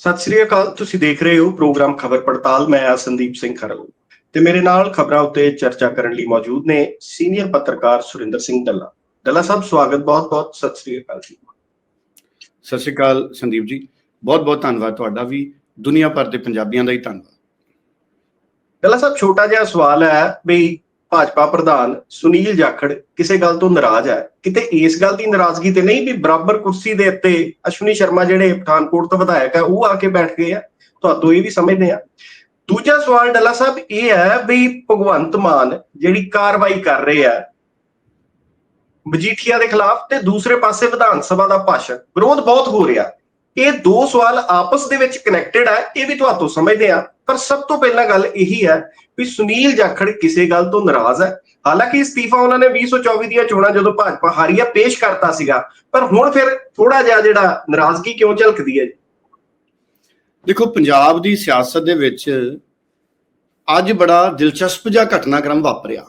ਸਤਿ ਸ੍ਰੀ ਅਕਾਲ ਤੁਸੀਂ ਦੇਖ ਰਹੇ ਹੋ ਪ੍ਰੋਗਰਾਮ ਖਬਰ ਪੜਤਾਲ ਮੈਂ ਆ ਸੰਦੀਪ ਸਿੰਘ ਖਰਲ ਤੇ ਮੇਰੇ ਨਾਲ ਖਬਰਾਂ ਉੱਤੇ ਚਰਚਾ ਕਰਨ ਲਈ ਮੌਜੂਦ ਨੇ ਸੀਨੀਅਰ ਪੱਤਰਕਾਰ ਸੁਰਿੰਦਰ ਸਿੰਘ ਦੱਲਾ ਦੱਲਾ ਸਾਹਿਬ ਸਵਾਗਤ ਬਹੁਤ-ਬਹੁਤ ਸਤਿ ਸ੍ਰੀ ਅਕਾਲ ਜੀ। ਸਤਿ ਸ਼੍ਰੀ ਅਕਾਲ ਸੰਦੀਪ ਜੀ। ਬਹੁਤ ਬਹੁਤ ਧੰਨਵਾਦ ਤੁਹਾਡਾ ਵੀ ਦੁਨੀਆ ਭਰ ਦੇ ਪੰਜਾਬੀਆਂ ਦਾ ਹੀ ਧੰਨਵਾਦ। ਦੱਲਾ ਸਾਹਿਬ ਛੋਟਾ ਜਿਹਾ ਸਵਾਲ ਹੈ ਵੀ ਭਾਜਪਾ ਪ੍ਰਧਾਨ ਸੁਨੀਲ ਜਾਖੜ ਕਿਸੇ ਗੱਲ ਤੋਂ ਨਾਰਾਜ਼ ਹੈ। ਕਿਤੇ ਇਸ ਗੱਲ ਦੀ ਨਾਰਾਜ਼ਗੀ ਤੇ ਨਹੀਂ ਵੀ ਬਰਾਬਰ ਕੁਰਸੀ ਦੇ ਉੱਤੇ ਅਸ਼ਵਨੀ ਸ਼ਰਮਾ ਜਿਹੜੇ ਪਠਾਨਕੋਟ ਤੋਂ ਵਿਧਾਇਕ ਹੈ, ਉਹ ਆ ਕੇ ਬੈਠ ਗਏ ਆ। ਤੁਹਾਨੂੰ ਇਹ ਵੀ ਸਮਝਦੇ ਆ ਦੂਜਾ ਸਵਾਲ ਡੱਲਾ ਸਾਹਿਬ ਇਹ ਹੈ ਵੀ ਭਗਵੰਤ ਮਾਨ ਜਿਹੜੀ ਕਾਰਵਾਈ ਕਰ ਰਹੇ ਆ, ਮਜੀਠੀਆ ਦੇ ਖਿਲਾਫ ਤੇ ਦੂਸਰੇ ਪਾਸੇ ਵਿਧਾਨ ਸਭਾ ਦਾ ਭਾਸ਼ਣ ਵਿਰੋਧ ਬਹੁਤ ਹੋ ਰਿਹਾ। ਇਹ ਦੋ ਸਵਾਲ ਆਪਸ ਦੇ ਵਿੱਚ ਕਨੈਕਟਡ ਹੈ ਇਹ ਵੀ ਤੁਹਾਨੂੰ ਸਮਝਦੇ ਆ। ਪਰ ਸਭ ਤੋਂ ਪਹਿਲਾਂ ਗੱਲ ਇਹੀ ਹੈ ਵੀ ਸੁਨੀਲ ਜਾਖੜ ਕਿਸੇ ਗੱਲ ਤੋਂ ਨਾਰਾਜ਼ ਹੈ ਹਾਲਾਂਕਿ ਅਸਤੀਫਾ ਉਹਨਾਂ ਨੇ 2024 ਦੀਆਂ ਚੋਣਾਂ ਜਦੋਂ ਭਾਜਪਾ ਹਾਰੀ ਪੇਸ਼ ਕਰਤਾ ਸੀਗਾ, ਪਰ ਹੁਣ ਫਿਰ ਥੋੜਾ ਜਿਹਾ ਜਿਹੜਾ ਨਾਰਾਜ਼ਗੀ ਕਿਉਂ ਝਲਕਦੀ ਹੈ ਦੇਖੋ, ਪੰਜਾਬ ਦੀ ਸਿਆਸਤ ਦੇ ਵਿੱਚ ਅੱਜ ਬੜਾ ਦਿਲਚਸਪ ਜਿਹਾ ਘਟਨਾਕ੍ਰਮ ਵਾਪਰਿਆ।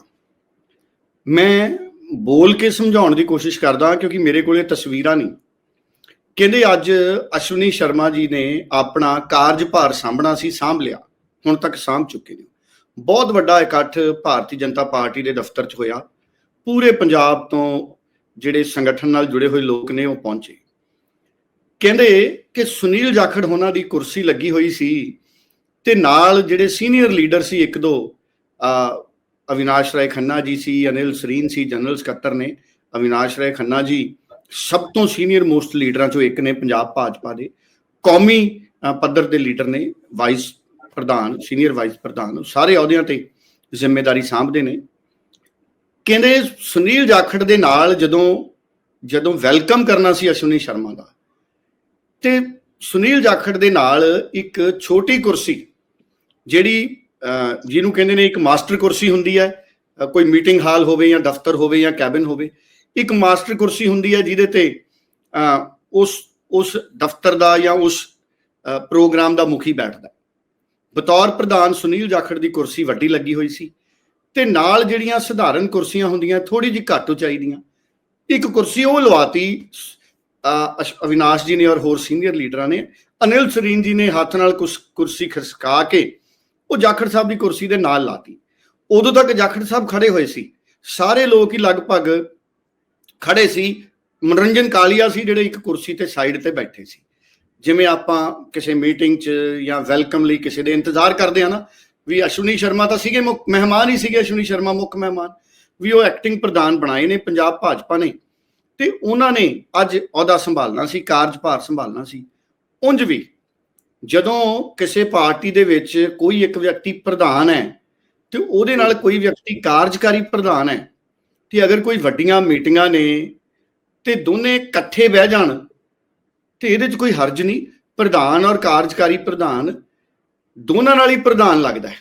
ਮੈਂ ਬੋਲ ਕੇ ਸਮਝਾਉਣ ਦੀ ਕੋਸ਼ਿਸ਼ ਕਰਦਾ ਕਿਉਂਕਿ ਮੇਰੇ ਕੋਲੇ ਤਸਵੀਰਾਂ ਨਹੀਂ। ਕਹਿੰਦੇ ਅੱਜ ਅਸ਼ਵਨੀ ਸ਼ਰਮਾ ਜੀ ਨੇ ਆਪਣਾ ਕਾਰਜਭਾਰ ਸਾਂਭਣਾ ਸੀ, ਸਾਂਭ ਲਿਆ। ਹੁਣ ਤੱਕ ਸਾਂਭ ਚੁੱਕੇ ਨੇ। ਬਹੁਤ ਵੱਡਾ ਇਕੱਠ ਭਾਰਤੀ ਜਨਤਾ ਪਾਰਟੀ ਦੇ ਦਫ਼ਤਰ 'ਚ ਹੋਇਆ। ਪੂਰੇ ਪੰਜਾਬ ਤੋਂ ਜਿਹੜੇ ਸੰਗਠਨ ਨਾਲ ਜੁੜੇ ਹੋਏ ਲੋਕ ਨੇ ਉਹ ਪਹੁੰਚੇ। ਕਹਿੰਦੇ ਕਿ ਸੁਨੀਲ ਜਾਖੜ ਹੋਣਾ ਦੀ ਕੁਰਸੀ ਲੱਗੀ ਹੋਈ ਸੀ ਤੇ ਨਾਲ ਜਿਹੜੇ ਸੀਨੀਅਰ ਲੀਡਰ ਸੀ ਇੱਕ ਦੋ, ਆ, ਅਵਿਨਾਸ਼ ਰਾਏ ਖੰਨਾ ਜੀ ਸੀ, ਅਨਿਲ ਸਰੀਨ ਸੀ, ਜਨਰਲ ਸਕੱਤਰ ਨੇ ਅਵਿਨਾਸ਼ ਰਾਏ ਖੰਨਾ ਜੀ। ਸਭ ਤੋਂ ਸੀਨੀਅਰ ਮੋਸਟ ਲੀਡਰਾਂ ਚੋਂ ਇੱਕ ਨੇ ਪੰਜਾਬ ਭਾਜਪਾ ਦੇ, ਕੌਮੀ ਪੱਧਰ ਦੇ ਲੀਡਰ ਨੇ ਵਾਈਸ ਪ੍ਰਧਾਨ ਸੀਨੀਅਰ ਵਾਈਸ ਪ੍ਰਧਾਨ, ਸਾਰੇ ਅਹੁਦਿਆਂ ਤੇ ਜ਼ਿੰਮੇਵਾਰੀ ਸਾਂਭਦੇ ਨੇ। ਕਹਿੰਦੇ ਸੁਨੀਲ ਜਾਖੜ ਦੇ ਨਾਲ ਜਦੋਂ ਜਦੋਂ ਵੈਲਕਮ ਕਰਨਾ ਸੀ ਅਸ਼ਵਨੀ ਸ਼ਰਮਾ ਦਾ। ਤੇ ਸੁਨੀਲ ਜਾਖੜ ਦੇ ਨਾਲ ਇੱਕ ਛੋਟੀ ਕੁਰਸੀ, ਜਿਹੜੀ ਜਿਹਨੂੰ ਕਹਿੰਦੇ ਨੇ ਇੱਕ ਮਾਸਟਰ ਕੁਰਸੀ ਹੁੰਦੀ ਹੈ ਕੋਈ ਮੀਟਿੰਗ ਹਾਲ ਹੋਵੇ ਜਾਂ ਦਫ਼ਤਰ ਹੋਵੇ ਜਾਂ ਕੈਬਨ ਹੋਵੇ ਇੱਕ ਮਾਸਟਰ ਕੁਰਸੀ ਹੁੰਦੀ ਹੈ ਜਿਹਦੇ ਤੇ ਉਸ ਉਸ ਦਫ਼ਤਰ ਦਾ ਜਾਂ ਉਸ ਪ੍ਰੋਗਰਾਮ ਦਾ ਮੁਖੀ ਬੈਠਦਾ ਬਤੌਰ ਪ੍ਰਧਾਨ ਸੁਨੀਲ ਜਾਖੜ ਦੀ ਕੁਰਸੀ ਵੱਡੀ ਲੱਗੀ ਹੋਈ ਸੀ ਤੇ ਨਾਲ ਜਿਹੜੀਆਂ ਸਧਾਰਨ ਕੁਰਸੀਆਂ ਹੁੰਦੀਆਂ ਥੋੜੀ ਜਿਹੀ ਘੱਟ ਉਚਾਈ ਦੀਆਂ ਇੱਕ ਕੁਰਸੀ ਉਹ ਲਵਾਤੀ ਅਵਿਨਾਸ਼ ਜੀ ਨੇ ਔਰ ਹੋਰ ਸੀਨੀਅਰ ਲੀਡਰਾਂ ਨੇ, ਅਨਿਲ ਸਰੀਨ ਜੀ ਨੇ ਹੱਥ ਨਾਲ ਕੁਰਸੀ ਖਿਸਕਾ ਕੇ ਉਹ ਜਾਖੜ ਸਾਹਿਬ ਦੀ ਕੁਰਸੀ ਦੇ ਨਾਲ ਲਾਤੀ। ਉਦੋਂ ਤੱਕ ਜਾਖੜ ਸਾਹਿਬ ਖੜੇ ਹੋਏ ਸੀ। ਸਾਰੇ ਲੋਕ ਹੀ ਲਗਭਗ ਖੜੇ ਸੀ, ਮਨੋਰੰਜਨ ਕਾਲੀਆ ਸੀ ਜਿਹੜੇ ਇੱਕ ਕੁਰਸੀ ਤੇ ਸਾਈਡ ਤੇ ਬੈਠੇ ਸੀ। ਜਿਵੇਂ ਆਪਾਂ ਕਿਸੇ ਮੀਟਿੰਗ 'ਚ ਜਾਂ ਵੈਲਕਮ ਲਈ ਕਿਸੇ ਦੇ ਇੰਤਜ਼ਾਰ ਕਰਦੇ ਆ ਨਾ, ਵੀ ਅਸ਼ਵਨੀ ਸ਼ਰਮਾ ਤਾਂ ਸੀਗੇ ਮਹਿਮਾਨ ਹੀ ਸੀਗੇ, ਅਸ਼ਵਨੀ ਸ਼ਰਮਾ ਮੁੱਖ ਮਹਿਮਾਨ, ਵੀ ਉਹ ਐਕਟਿੰਗ ਪ੍ਰਧਾਨ ਬਣਾਏ ਨੇ, ਪੰਜਾਬ ਭਾਜਪਾ ਨੇ। ਤੇ ਉਹਨਾਂ ਨੇ ਅੱਜ ਅਹੁਦਾ ਸੰਭਾਲਣਾ ਸੀ ਕਾਰਜਭਾਰ ਸੰਭਾਲਣਾ ਸੀ। ਉਂਝ ਵੀ ਜਦੋਂ ਕਿਸੇ ਪਾਰਟੀ ਦੇ ਵਿੱਚ ਕੋਈ ਇੱਕ ਵਿਅਕਤੀ ਪ੍ਰਧਾਨ ਹੈ, ਤੇ ਉਹਦੇ ਨਾਲ ਕੋਈ ਵਿਅਕਤੀ ਕਾਰਜਕਾਰੀ ਪ੍ਰਧਾਨ ਹੈ ਕਿ ਅਗਰ ਕੋਈ ਵੱਡੀਆਂ ਮੀਟਿੰਗਾਂ ਨੇ ਤੇ ਦੋਨੇ ਇਕੱਠੇ ਬਹਿ ਜਾਣ, ਤੇ ਇਹਦੇ 'ਚ ਕੋਈ ਹਰਜ ਨਹੀਂ। ਪ੍ਰਧਾਨ ਔਰ ਕਾਰਜਕਾਰੀ ਪ੍ਰਧਾਨ ਦੋਨਾਂ ਨਾਲ ਹੀ ਪ੍ਰਧਾਨ ਲੱਗਦਾ ਹੈ।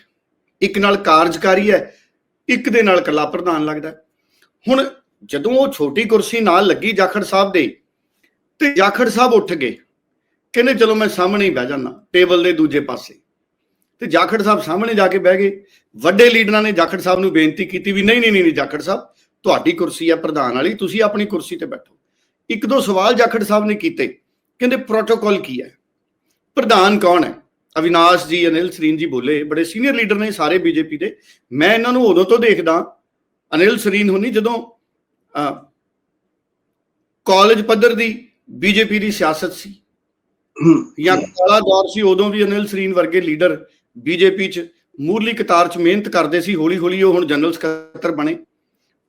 ਇੱਕ ਨਾਲ ਕਾਰਜਕਾਰੀ ਹੈ, ਇੱਕ ਦੇ ਨਾਲ ਇਕੱਲਾ ਪ੍ਰਧਾਨ ਲੱਗਦਾ ਹੁਣ ਜਦੋਂ ਉਹ ਛੋਟੀ ਕੁਰਸੀ ਨਾਲ ਲੱਗੀ ਜਾਖੜ ਸਾਹਿਬ ਦੇ, ਤੇ ਜਾਖੜ ਸਾਹਿਬ ਉੱਠ ਗਏ। ਕਹਿੰਦੇ, ਚਲੋ ਮੈਂ ਸਾਹਮਣੇ ਹੀ ਬਹਿ ਜਾਣਾ ਟੇਬਲ ਦੇ ਦੂਜੇ ਪਾਸੇ। ਤੇ ਜਾਖੜ ਸਾਹਿਬ ਸਾਹਮਣੇ ਜਾ ਕੇ ਬਹਿ ਗਏ। ਵੱਡੇ ਲੀਡਰਾਂ ਨੇ ਜਾਖੜ ਸਾਹਿਬ ਨੂੰ ਬੇਨਤੀ ਕੀਤੀ ਵੀ ਨਹੀਂ ਨਹੀਂ ਨਹੀਂ, ਜਾਖੜ ਸਾਹਿਬ ਤੁਹਾਡੀ ਕੁਰਸੀ ਹੈ ਪ੍ਰਧਾਨ ਵਾਲੀ, ਤੁਸੀਂ ਆਪਣੀ ਕੁਰਸੀ ਤੇ ਬੈਠੋ। ਇੱਕ ਦੋ ਸਵਾਲ ਜਾਖੜ ਸਾਹਿਬ ਨੇ ਕੀਤੇ, ਕਹਿੰਦੇ ਪ੍ਰੋਟੋਕਾਲ ਕੀ ਹੈ? ਪ੍ਰਧਾਨ ਕੌਣ ਹੈ? ਅਵਿਨਾਸ਼ ਜੀ, ਅਨਿਲ ਸਰੀਨ ਜੀ ਬੋਲੇ, ਬੜੇ ਸੀਨੀਅਰ ਲੀਡਰ ਨੇ ਸਾਰੇ ਬੀਜੇਪੀ ਦੇ। ਮੈਂ ਇਹਨਾਂ ਨੂੰ ਉਦੋਂ ਤੋਂ ਦੇਖਦਾ, ਅਨਿਲ ਸਰੀਨ ਹੁਣੀ ਜਦੋਂ ਕਾਲਜ ਪੱਧਰ ਦੀ ਬੀਜੇਪੀ ਦੀ ਸਿਆਸਤ ਸੀ। ਜਾਂ ਕਾਲਾ ਦੌਰ ਸੀ, ਉਦੋਂ ਵੀ ਅਨਿਲ ਸਰੀਨ ਵਰਗੇ ਲੀਡਰ ਬੀਜੇਪੀ 'ਚ ਮੂਰਲੀ ਕਤਾਰ 'ਚ ਮਿਹਨਤ ਕਰਦੇ ਸੀ ਹੌਲੀ ਹੌਲੀ ਉਹ ਹੁਣ ਜਨਰਲ ਸਕੱਤਰ ਬਣੇ।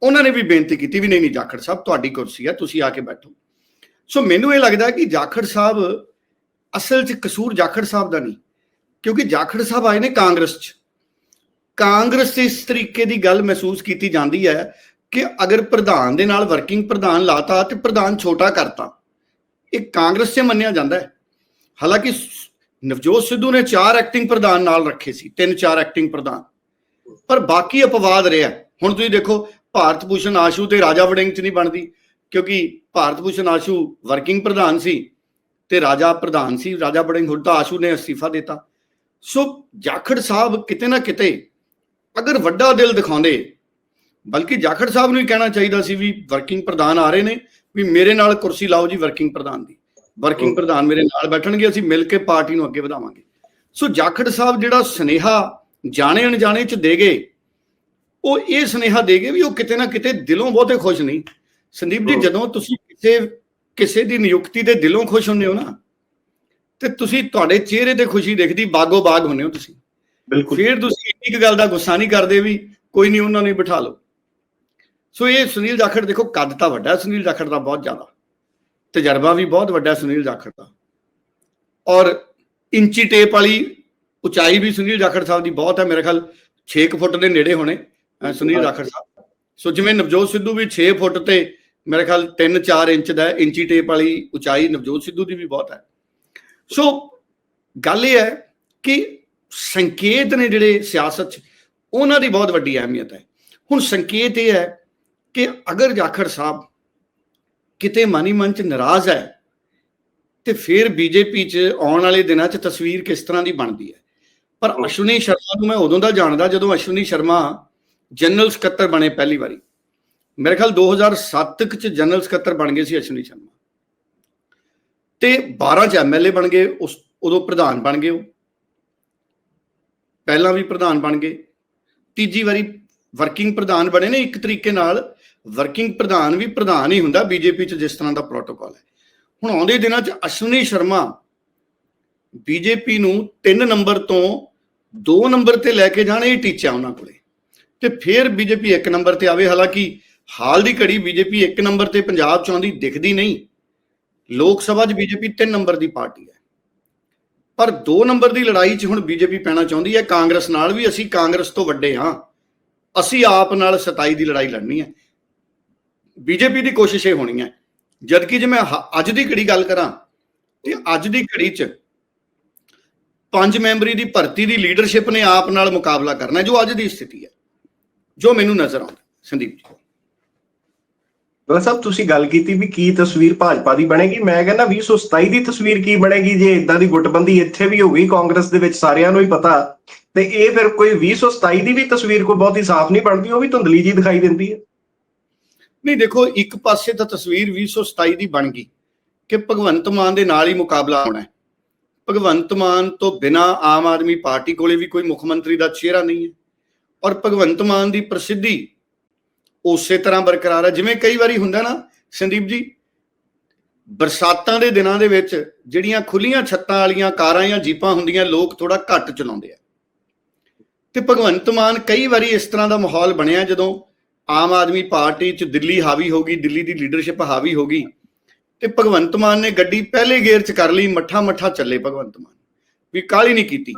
ਉਹਨਾਂ ਨੇ ਵੀ ਬੇਨਤੀ ਕੀਤੀ ਵੀ ਨਹੀਂ ਨਹੀਂ, ਜਾਖੜ ਸਾਹਿਬ, ਤੁਹਾਡੀ ਕੁਰਸੀ ਹੈ ਤੁਸੀਂ ਆ ਕੇ ਬੈਠੋ। ਸੋ ਮੈਨੂੰ ਇਹ ਲੱਗਦਾ ਕਿ ਜਾਖੜ ਸਾਹਿਬ ਅਸਲ 'ਚ ਕਸੂਰ ਜਾਖੜ ਸਾਹਿਬ ਦਾ ਨਹੀਂ, ਕਿਉਂਕਿ ਜਾਖੜ ਸਾਹਿਬ ਆਏ ਨੇ ਕਾਂਗਰਸ 'ਚ। ਕਾਂਗਰਸ ਇਸ ਤਰੀਕੇ ਦੀ ਗੱਲ ਮਹਿਸੂਸ ਕੀਤੀ ਜਾਂਦੀ ਹੈ ਕਿ ਅਗਰ ਪ੍ਰਧਾਨ ਦੇ ਨਾਲ ਵਰਕਿੰਗ ਪ੍ਰਧਾਨ ਲਾਤਾ ਤੇ ਪ੍ਰਧਾਨ ਛੋਟਾ ਕਰਤਾ, ਇਹ ਕਾਂਗਰਸ 'ਚ ਮੰਨਿਆ ਜਾਂਦਾ ਹੈ। ਹਾਲਾਂਕਿ ਨਵਜੋਤ ਸਿੱਧੂ ਨੇ ਚਾਰ ਐਕਟਿੰਗ ਪ੍ਰਧਾਨ ਨਾਲ ਰੱਖੇ ਸੀ, ਤਿੰਨ ਚਾਰ ਐਕਟਿੰਗ ਪ੍ਰਧਾਨ। ਪਰ ਬਾਕੀ ਅਪਵਾਦ ਰਿਹਾ। ਹੁਣ ਤੁਸੀਂ ਦੇਖੋ ਭਾਰਤ ਭੂਸ਼ਣ ਆਸ਼ੂ ਤੇ ਰਾਜਾ ਵੜਿੰਗ 'ਚ ਨਹੀਂ ਬਣਦੀ, ਕਿਉਂਕਿ ਭਾਰਤ ਭੂਸ਼ਣ ਆਸ਼ੂ ਵਰਕਿੰਗ ਪ੍ਰਧਾਨ ਸੀ ਤੇ ਰਾਜਾ ਪ੍ਰਧਾਨ ਸੀ, ਰਾਜਾ ਵੜਿੰਗ ਹੁਣ ਤਾਂ ਆਸ਼ੂ ਨੇ ਅਸਤੀਫਾ ਦਿੱਤਾ। ਸੋ ਜਾਖੜ ਸਾਹਿਬ ਕਿਤੇ ਨਾ ਕਿਤੇ ਅਗਰ ਵੱਡਾ ਦਿਲ ਦਿਖਾਉਂਦੇ, ਬਲਕਿ ਜਾਖੜ ਸਾਹਿਬ ਨੂੰ ਹੀ ਕਹਿਣਾ ਚਾਹੀਦਾ ਸੀ ਵੀ ਵਰਕਿੰਗ ਪ੍ਰਧਾਨ ਆ ਰਹੇ ਨੇ, ਵੀ ਮੇਰੇ ਨਾਲ ਕੁਰਸੀ ਲਾਓ ਜੀ ਵਰਕਿੰਗ ਪ੍ਰਧਾਨ ਦੀ। ਵਰਕਿੰਗ ਪ੍ਰਧਾਨ ਮੇਰੇ ਨਾਲ ਬੈਠਣਗੇ, ਅਸੀਂ ਮਿਲ ਕੇ ਪਾਰਟੀ ਨੂੰ ਅੱਗੇ ਵਧਾਵਾਂਗੇ। ਸੋ ਜਾਖੜ ਸਾਹਿਬ ਜਿਹੜਾ ਸਨੇਹਾ ਜਾਣੇ ਅਣਜਾਣੇ ਚ ਦੇ ਗਏ ਉਹ ਇਹ ਸਨੇਹਾ ਦੇ ਗਏ ਵੀ ਉਹ ਕਿਤੇ ਨਾ ਕਿਤੇ ਦਿਲੋਂ ਬਹੁਤੇ ਖੁਸ਼ ਨਹੀਂ। ਸੰਦੀਪ ਜੀ। ਜਦੋਂ ਤੁਸੀਂ ਕਿਸੇ ਕਿਸੇ ਦੀ ਨਿਯੁਕਤੀ ਤੇ ਦਿਲੋਂ ਖੁਸ਼ ਹੁੰਦੇ ਹੋ ਨਾ ਤੇ ਤੁਸੀਂ ਤੁਹਾਡੇ ਚਿਹਰੇ ਤੇ ਖੁਸ਼ੀ ਦਿਖਦੀ ਬਾਗੋ ਬਾਗ ਹੁੰਦੇ ਹੋ ਤੁਸੀਂ। ਬਿਲਕੁਲ। ਫਿਰ ਤੁਸੀਂ ਇੰਨੀ ਕੁ ਗੱਲ ਦਾ ਗੁੱਸਾ ਨਹੀਂ ਕਰਦੇ ਵੀ ਕੋਈ ਨਹੀਂ ਉਹਨਾਂ ਨੂੰ ਬਿਠਾ ਲਓ। ਸੋ ਇਹ ਸੁਨੀਲ ਜਾਖੜ ਦੇਖੋ ਕੱਦ ਤਾਂ ਵੱਡਾ ਸੁਨੀਲ ਜਾਖੜ ਦਾ ਬਹੁਤ ਜ਼ਿਆਦਾ। ਤਜਰਬਾ ਵੀ ਬਹੁਤ ਵੱਡਾ ਸੁਨੀਲ ਜਾਖੜ ਦਾ। ਔਰ ਇੰਚੀ ਟੇਪ ਵਾਲੀ ਉਚਾਈ ਵੀ ਸੁਨੀਲ ਜਾਖੜ ਸਾਹਿਬ ਦੀ ਬਹੁਤ ਹੈ ਮੇਰੇ ਖਿਆਲ 6 ਫੁੱਟ ਦੇ ਨੇੜੇ ਹੋਣੇ। ਸੁਨੀਲ ਜਾਖੜ ਸਾਹਿਬ। ਸੋ ਜਿਵੇਂ ਨਵਜੋਤ ਸਿੱਧੂ ਵੀ 6 ਫੁੱਟ ਤੇ ਮੇਰੇ ਖਿਆਲ 3-4 ਇੰਚ ਦਾ ਇੰਚੀ ਟੇਪ ਵਾਲੀ ਉਚਾਈ ਨਵਜੋਤ ਸਿੱਧੂ ਦੀ ਵੀ ਬਹੁਤ ਹੈ। ਸੋ ਗੱਲ ਇਹ ਹੈ ਕਿ ਸੰਕੇਤ ਨੇ ਜਿਹੜੇ ਸਿਆਸਤ 'ਚ ਉਹਨਾਂ ਦੀ ਬਹੁਤ ਵੱਡੀ ਅਹਿਮੀਅਤ ਹੈ। ਹੁਣ ਸੰਕੇਤ ਇਹ ਹੈ ਕਿ ਅਗਰ ਜਾਖੜ ਸਾਹਿਬ ਕਿਤੇ ਮਨੀ ਮਨ ਚ ਨਾਰਾਜ਼ ਹੈ ਤੇ ਫਿਰ ਬੀਜੇਪੀ ਚ ਆਉਣ ਵਾਲੇ ਦਿਨਾਂ ਚ ਤਸਵੀਰ ਕਿਸ ਤਰ੍ਹਾਂ ਦੀ ਬਣਦੀ ਹੈ? ਪਰ ਅਸ਼ਵਨੀ ਸ਼ਰਮਾ ਨੂੰ ਮੈਂ ਉਦੋਂ ਦਾ ਜਾਣਦਾ ਜਦੋਂ ਅਸ਼ਵਨੀ ਸ਼ਰਮਾ ਜਨਰਲ ਸਕੱਤਰ ਬਣੇ ਪਹਿਲੀ ਵਾਰੀ। ਮੇਰੇ ਖਿਆਲ 2007 ਚ ਜਨਰਲ ਸਕੱਤਰ ਬਣ ਗਏ ਸੀ ਅਸ਼ਵਨੀ ਸ਼ਰਮਾ। ਤੇ 12 ਚ ਐਮਐਲਏ ਬਣ ਗਏ, ਉਸ, ਉਦੋਂ ਪ੍ਰਧਾਨ ਬਣ ਗਏ ਉਹ। ਪਹਿਲਾਂ ਵੀ ਪ੍ਰਧਾਨ ਬਣ ਗਏ। ਤੀਜੀ ਵਾਰੀ ਵਰਕਿੰਗ ਪ੍ਰਧਾਨ ਬਣੇ ਨੇ ਇੱਕ ਤਰੀਕੇ ਨਾਲ। ਵਰਕਿੰਗ ਪ੍ਰਧਾਨ ਵੀ ਪ੍ਰਧਾਨ ਹੀ ਹੁੰਦਾ ਬੀਜੇਪੀ ਚ ਜਿਸ ਤਰ੍ਹਾਂ ਦਾ ਪ੍ਰੋਟੋਕਾਲ ਹੈ। ਹੁਣ ਆਉਂਦੇ ਦਿਨਾਂ ਚ ਅਸ਼ਵਨੀ ਸ਼ਰਮਾ ਬੀਜੇਪੀ ਨੂੰ 3 ਨੰਬਰ ਤੋਂ 2 ਨੰਬਰ ਤੇ ਲੈ ਕੇ ਜਾਣ, ਇਹ ਟੀਚਾ ਉਹਨਾਂ ਕੋਲੇ। ਤੇ ਫਿਰ ਬੀਜੇਪੀ ਇੱਕ ਨੰਬਰ ਤੇ ਆਵੇ। ਹਾਲਾਂਕਿ ਹਾਲ ਦੀ ਘੜੀ ਬੀਜੇਪੀ ਇੱਕ ਨੰਬਰ ਤੇ ਪੰਜਾਬ ਚ ਆਉਂਦੀ ਦਿਖਦੀ ਨਹੀਂ। ਲੋਕ ਸਭਾ 'ਚ ਬੀਜੇਪੀ 3 ਨੰਬਰ ਦੀ ਪਾਰਟੀ ਹੈ। ਪਰ 2 ਨੰਬਰ ਦੀ ਲੜਾਈ 'ਚ ਹੁਣ ਬੀਜੇਪੀ ਪੈਣਾ ਚਾਹੁੰਦੀ ਹੈ। ਕਾਂਗਰਸ ਨਾਲ ਵੀ ਅਸੀਂ ਕਾਂਗਰਸ ਤੋਂ ਵੱਡੇ ਹਾਂ। ਅਸੀਂ ਆਪ ਨਾਲ 27 ਦੀ ਲੜਾਈ ਲੜਨੀ ਹੈ। ਬੀਜੇਪੀ ਦੀ ਕੋਸ਼ਿਸ਼ ਇਹ ਹੋਣੀ ਹੈ। ਜਦਕਿ ਜੇ ਮੈਂ ਹ- ਅੱਜ ਦੀ ਘੜੀ ਗੱਲ ਕਰਾਂ, ਤੇ ਅੱਜ ਦੀ ਘੜੀ 'ਚ ਪੰਜ ਮੈਂਬਰੀ ਦੀ ਭਰਤੀ ਦੀ ਲੀਡਰਸ਼ਿਪ ਨੇ ਆਪ ਨਾਲ ਮੁਕਾਬਲਾ ਕਰਨਾ ਜੋ ਅੱਜ ਦੀ ਸਥਿਤੀ ਹੈ। ਜੋ ਮੈਨੂੰ ਨਜ਼ਰ ਆਉਂਦਾ ਸੰਦੀਪ ਜੀ ਗਲਾ ਸਾਹਿਬ ਤੁਸੀਂ ਗੱਲ ਕੀਤੀ ਵੀ ਕੀ ਤਸਵੀਰ ਭਾਜਪਾ ਦੀ ਬਣੇਗੀ? ਮੈਂ ਕਹਿੰਦਾ 2027 ਦੀ ਤਸਵੀਰ ਕੀ ਬਣੇਗੀ? ਜੇ ਇਦਾਂ ਦੀ ਗੁੱਟਬੰਦੀ ਇੱਥੇ ਵੀ ਹੋ ਗਈ ਕਾਂਗਰਸ ਦੇ ਵਿੱਚ ਸਾਰਿਆਂ ਨੂੰ ਹੀ ਪਤਾ ਤੇ ਇਹ ਫਿਰ ਕੋਈ 2027 ਦੀ ਵੀ ਤਸਵੀਰ ਕੋਈ ਬਹੁਤੀ ਸਾਫ਼ ਨਹੀਂ ਬਣਦੀ ਉਹ ਵੀ ਧੁੰਦਲੀ ਜੀ ਦਿਖਾਈ ਦਿੰਦੀ ਹੈ। ਨਹੀਂ ਦੇਖੋ ਇੱਕ ਪਾਸੇ ਤਾਂ ਤਸਵੀਰ 2027 ਦੀ ਬਣ ਗਈ ਕਿ ਭਗਵੰਤ ਮਾਨ ਦੇ ਨਾਲ ਹੀ ਮੁਕਾਬਲਾ ਹੋਣਾ ਹੈ। ਭਗਵੰਤ ਮਾਨ ਤੋਂ ਬਿਨਾ ਆਮ ਆਦਮੀ ਪਾਰਟੀ ਕੋਲੇ ਵੀ ਕੋਈ ਮੁੱਖ ਮੰਤਰੀ ਦਾ ਚਿਹਰਾ ਨਹੀਂ ਹੈ। ਔਰ ਭਗਵੰਤ ਮਾਨ ਦੀ ਪ੍ਰਸਿੱਧੀ ਉਸੇ ਤਰ੍ਹਾਂ ਬਰਕਰਾਰ ਹੈ। ਜਿਵੇਂ ਕਈ ਵਾਰੀ ਹੁੰਦਾ ਨਾ, ਸੰਦੀਪ ਜੀ, ਬਰਸਾਤਾਂ ਦੇ ਦਿਨਾਂ ਦੇ ਵਿੱਚ ਜਿਹੜੀਆਂ ਖੁੱਲੀਆਂ ਛੱਤਾਂ ਵਾਲੀਆਂ ਕਾਰਾਂ ਜਾਂ ਜੀਪਾਂ ਹੁੰਦੀਆਂ, ਲੋਕ ਥੋੜਾ ਘੱਟ ਚਲਾਉਂਦੇ ਆ। ਤੇ ਭਗਵੰਤ ਮਾਨ ਕਈ ਵਾਰੀ ਇਸ ਤਰ੍ਹਾਂ ਦਾ ਮਾਹੌਲ ਬਣਿਆ ਜਦੋਂ ਆਮ ਆਦਮੀ ਪਾਰਟੀ ਚ ਦਿੱਲੀ ਹਾਵੀ ਹੋ ਗਈ, ਦਿੱਲੀ ਦੀ ਲੀਡਰਸ਼ਿਪ ਹਾਵੀ ਹੋ ਗਈ, ਤੇ ਭਗਵੰਤ ਮਾਨ ਨੇ ਗੱਡੀ ਪਹਿਲੇ ਗੇਅਰ ਚ ਕਰ ਲਈ ਮੱਠਾ ਮੱਠਾ ਚੱਲੇ ਭਗਵੰਤ ਮਾਨ। ਵੀ ਕਾਲੀ ਨਹੀਂ ਕੀਤੀ।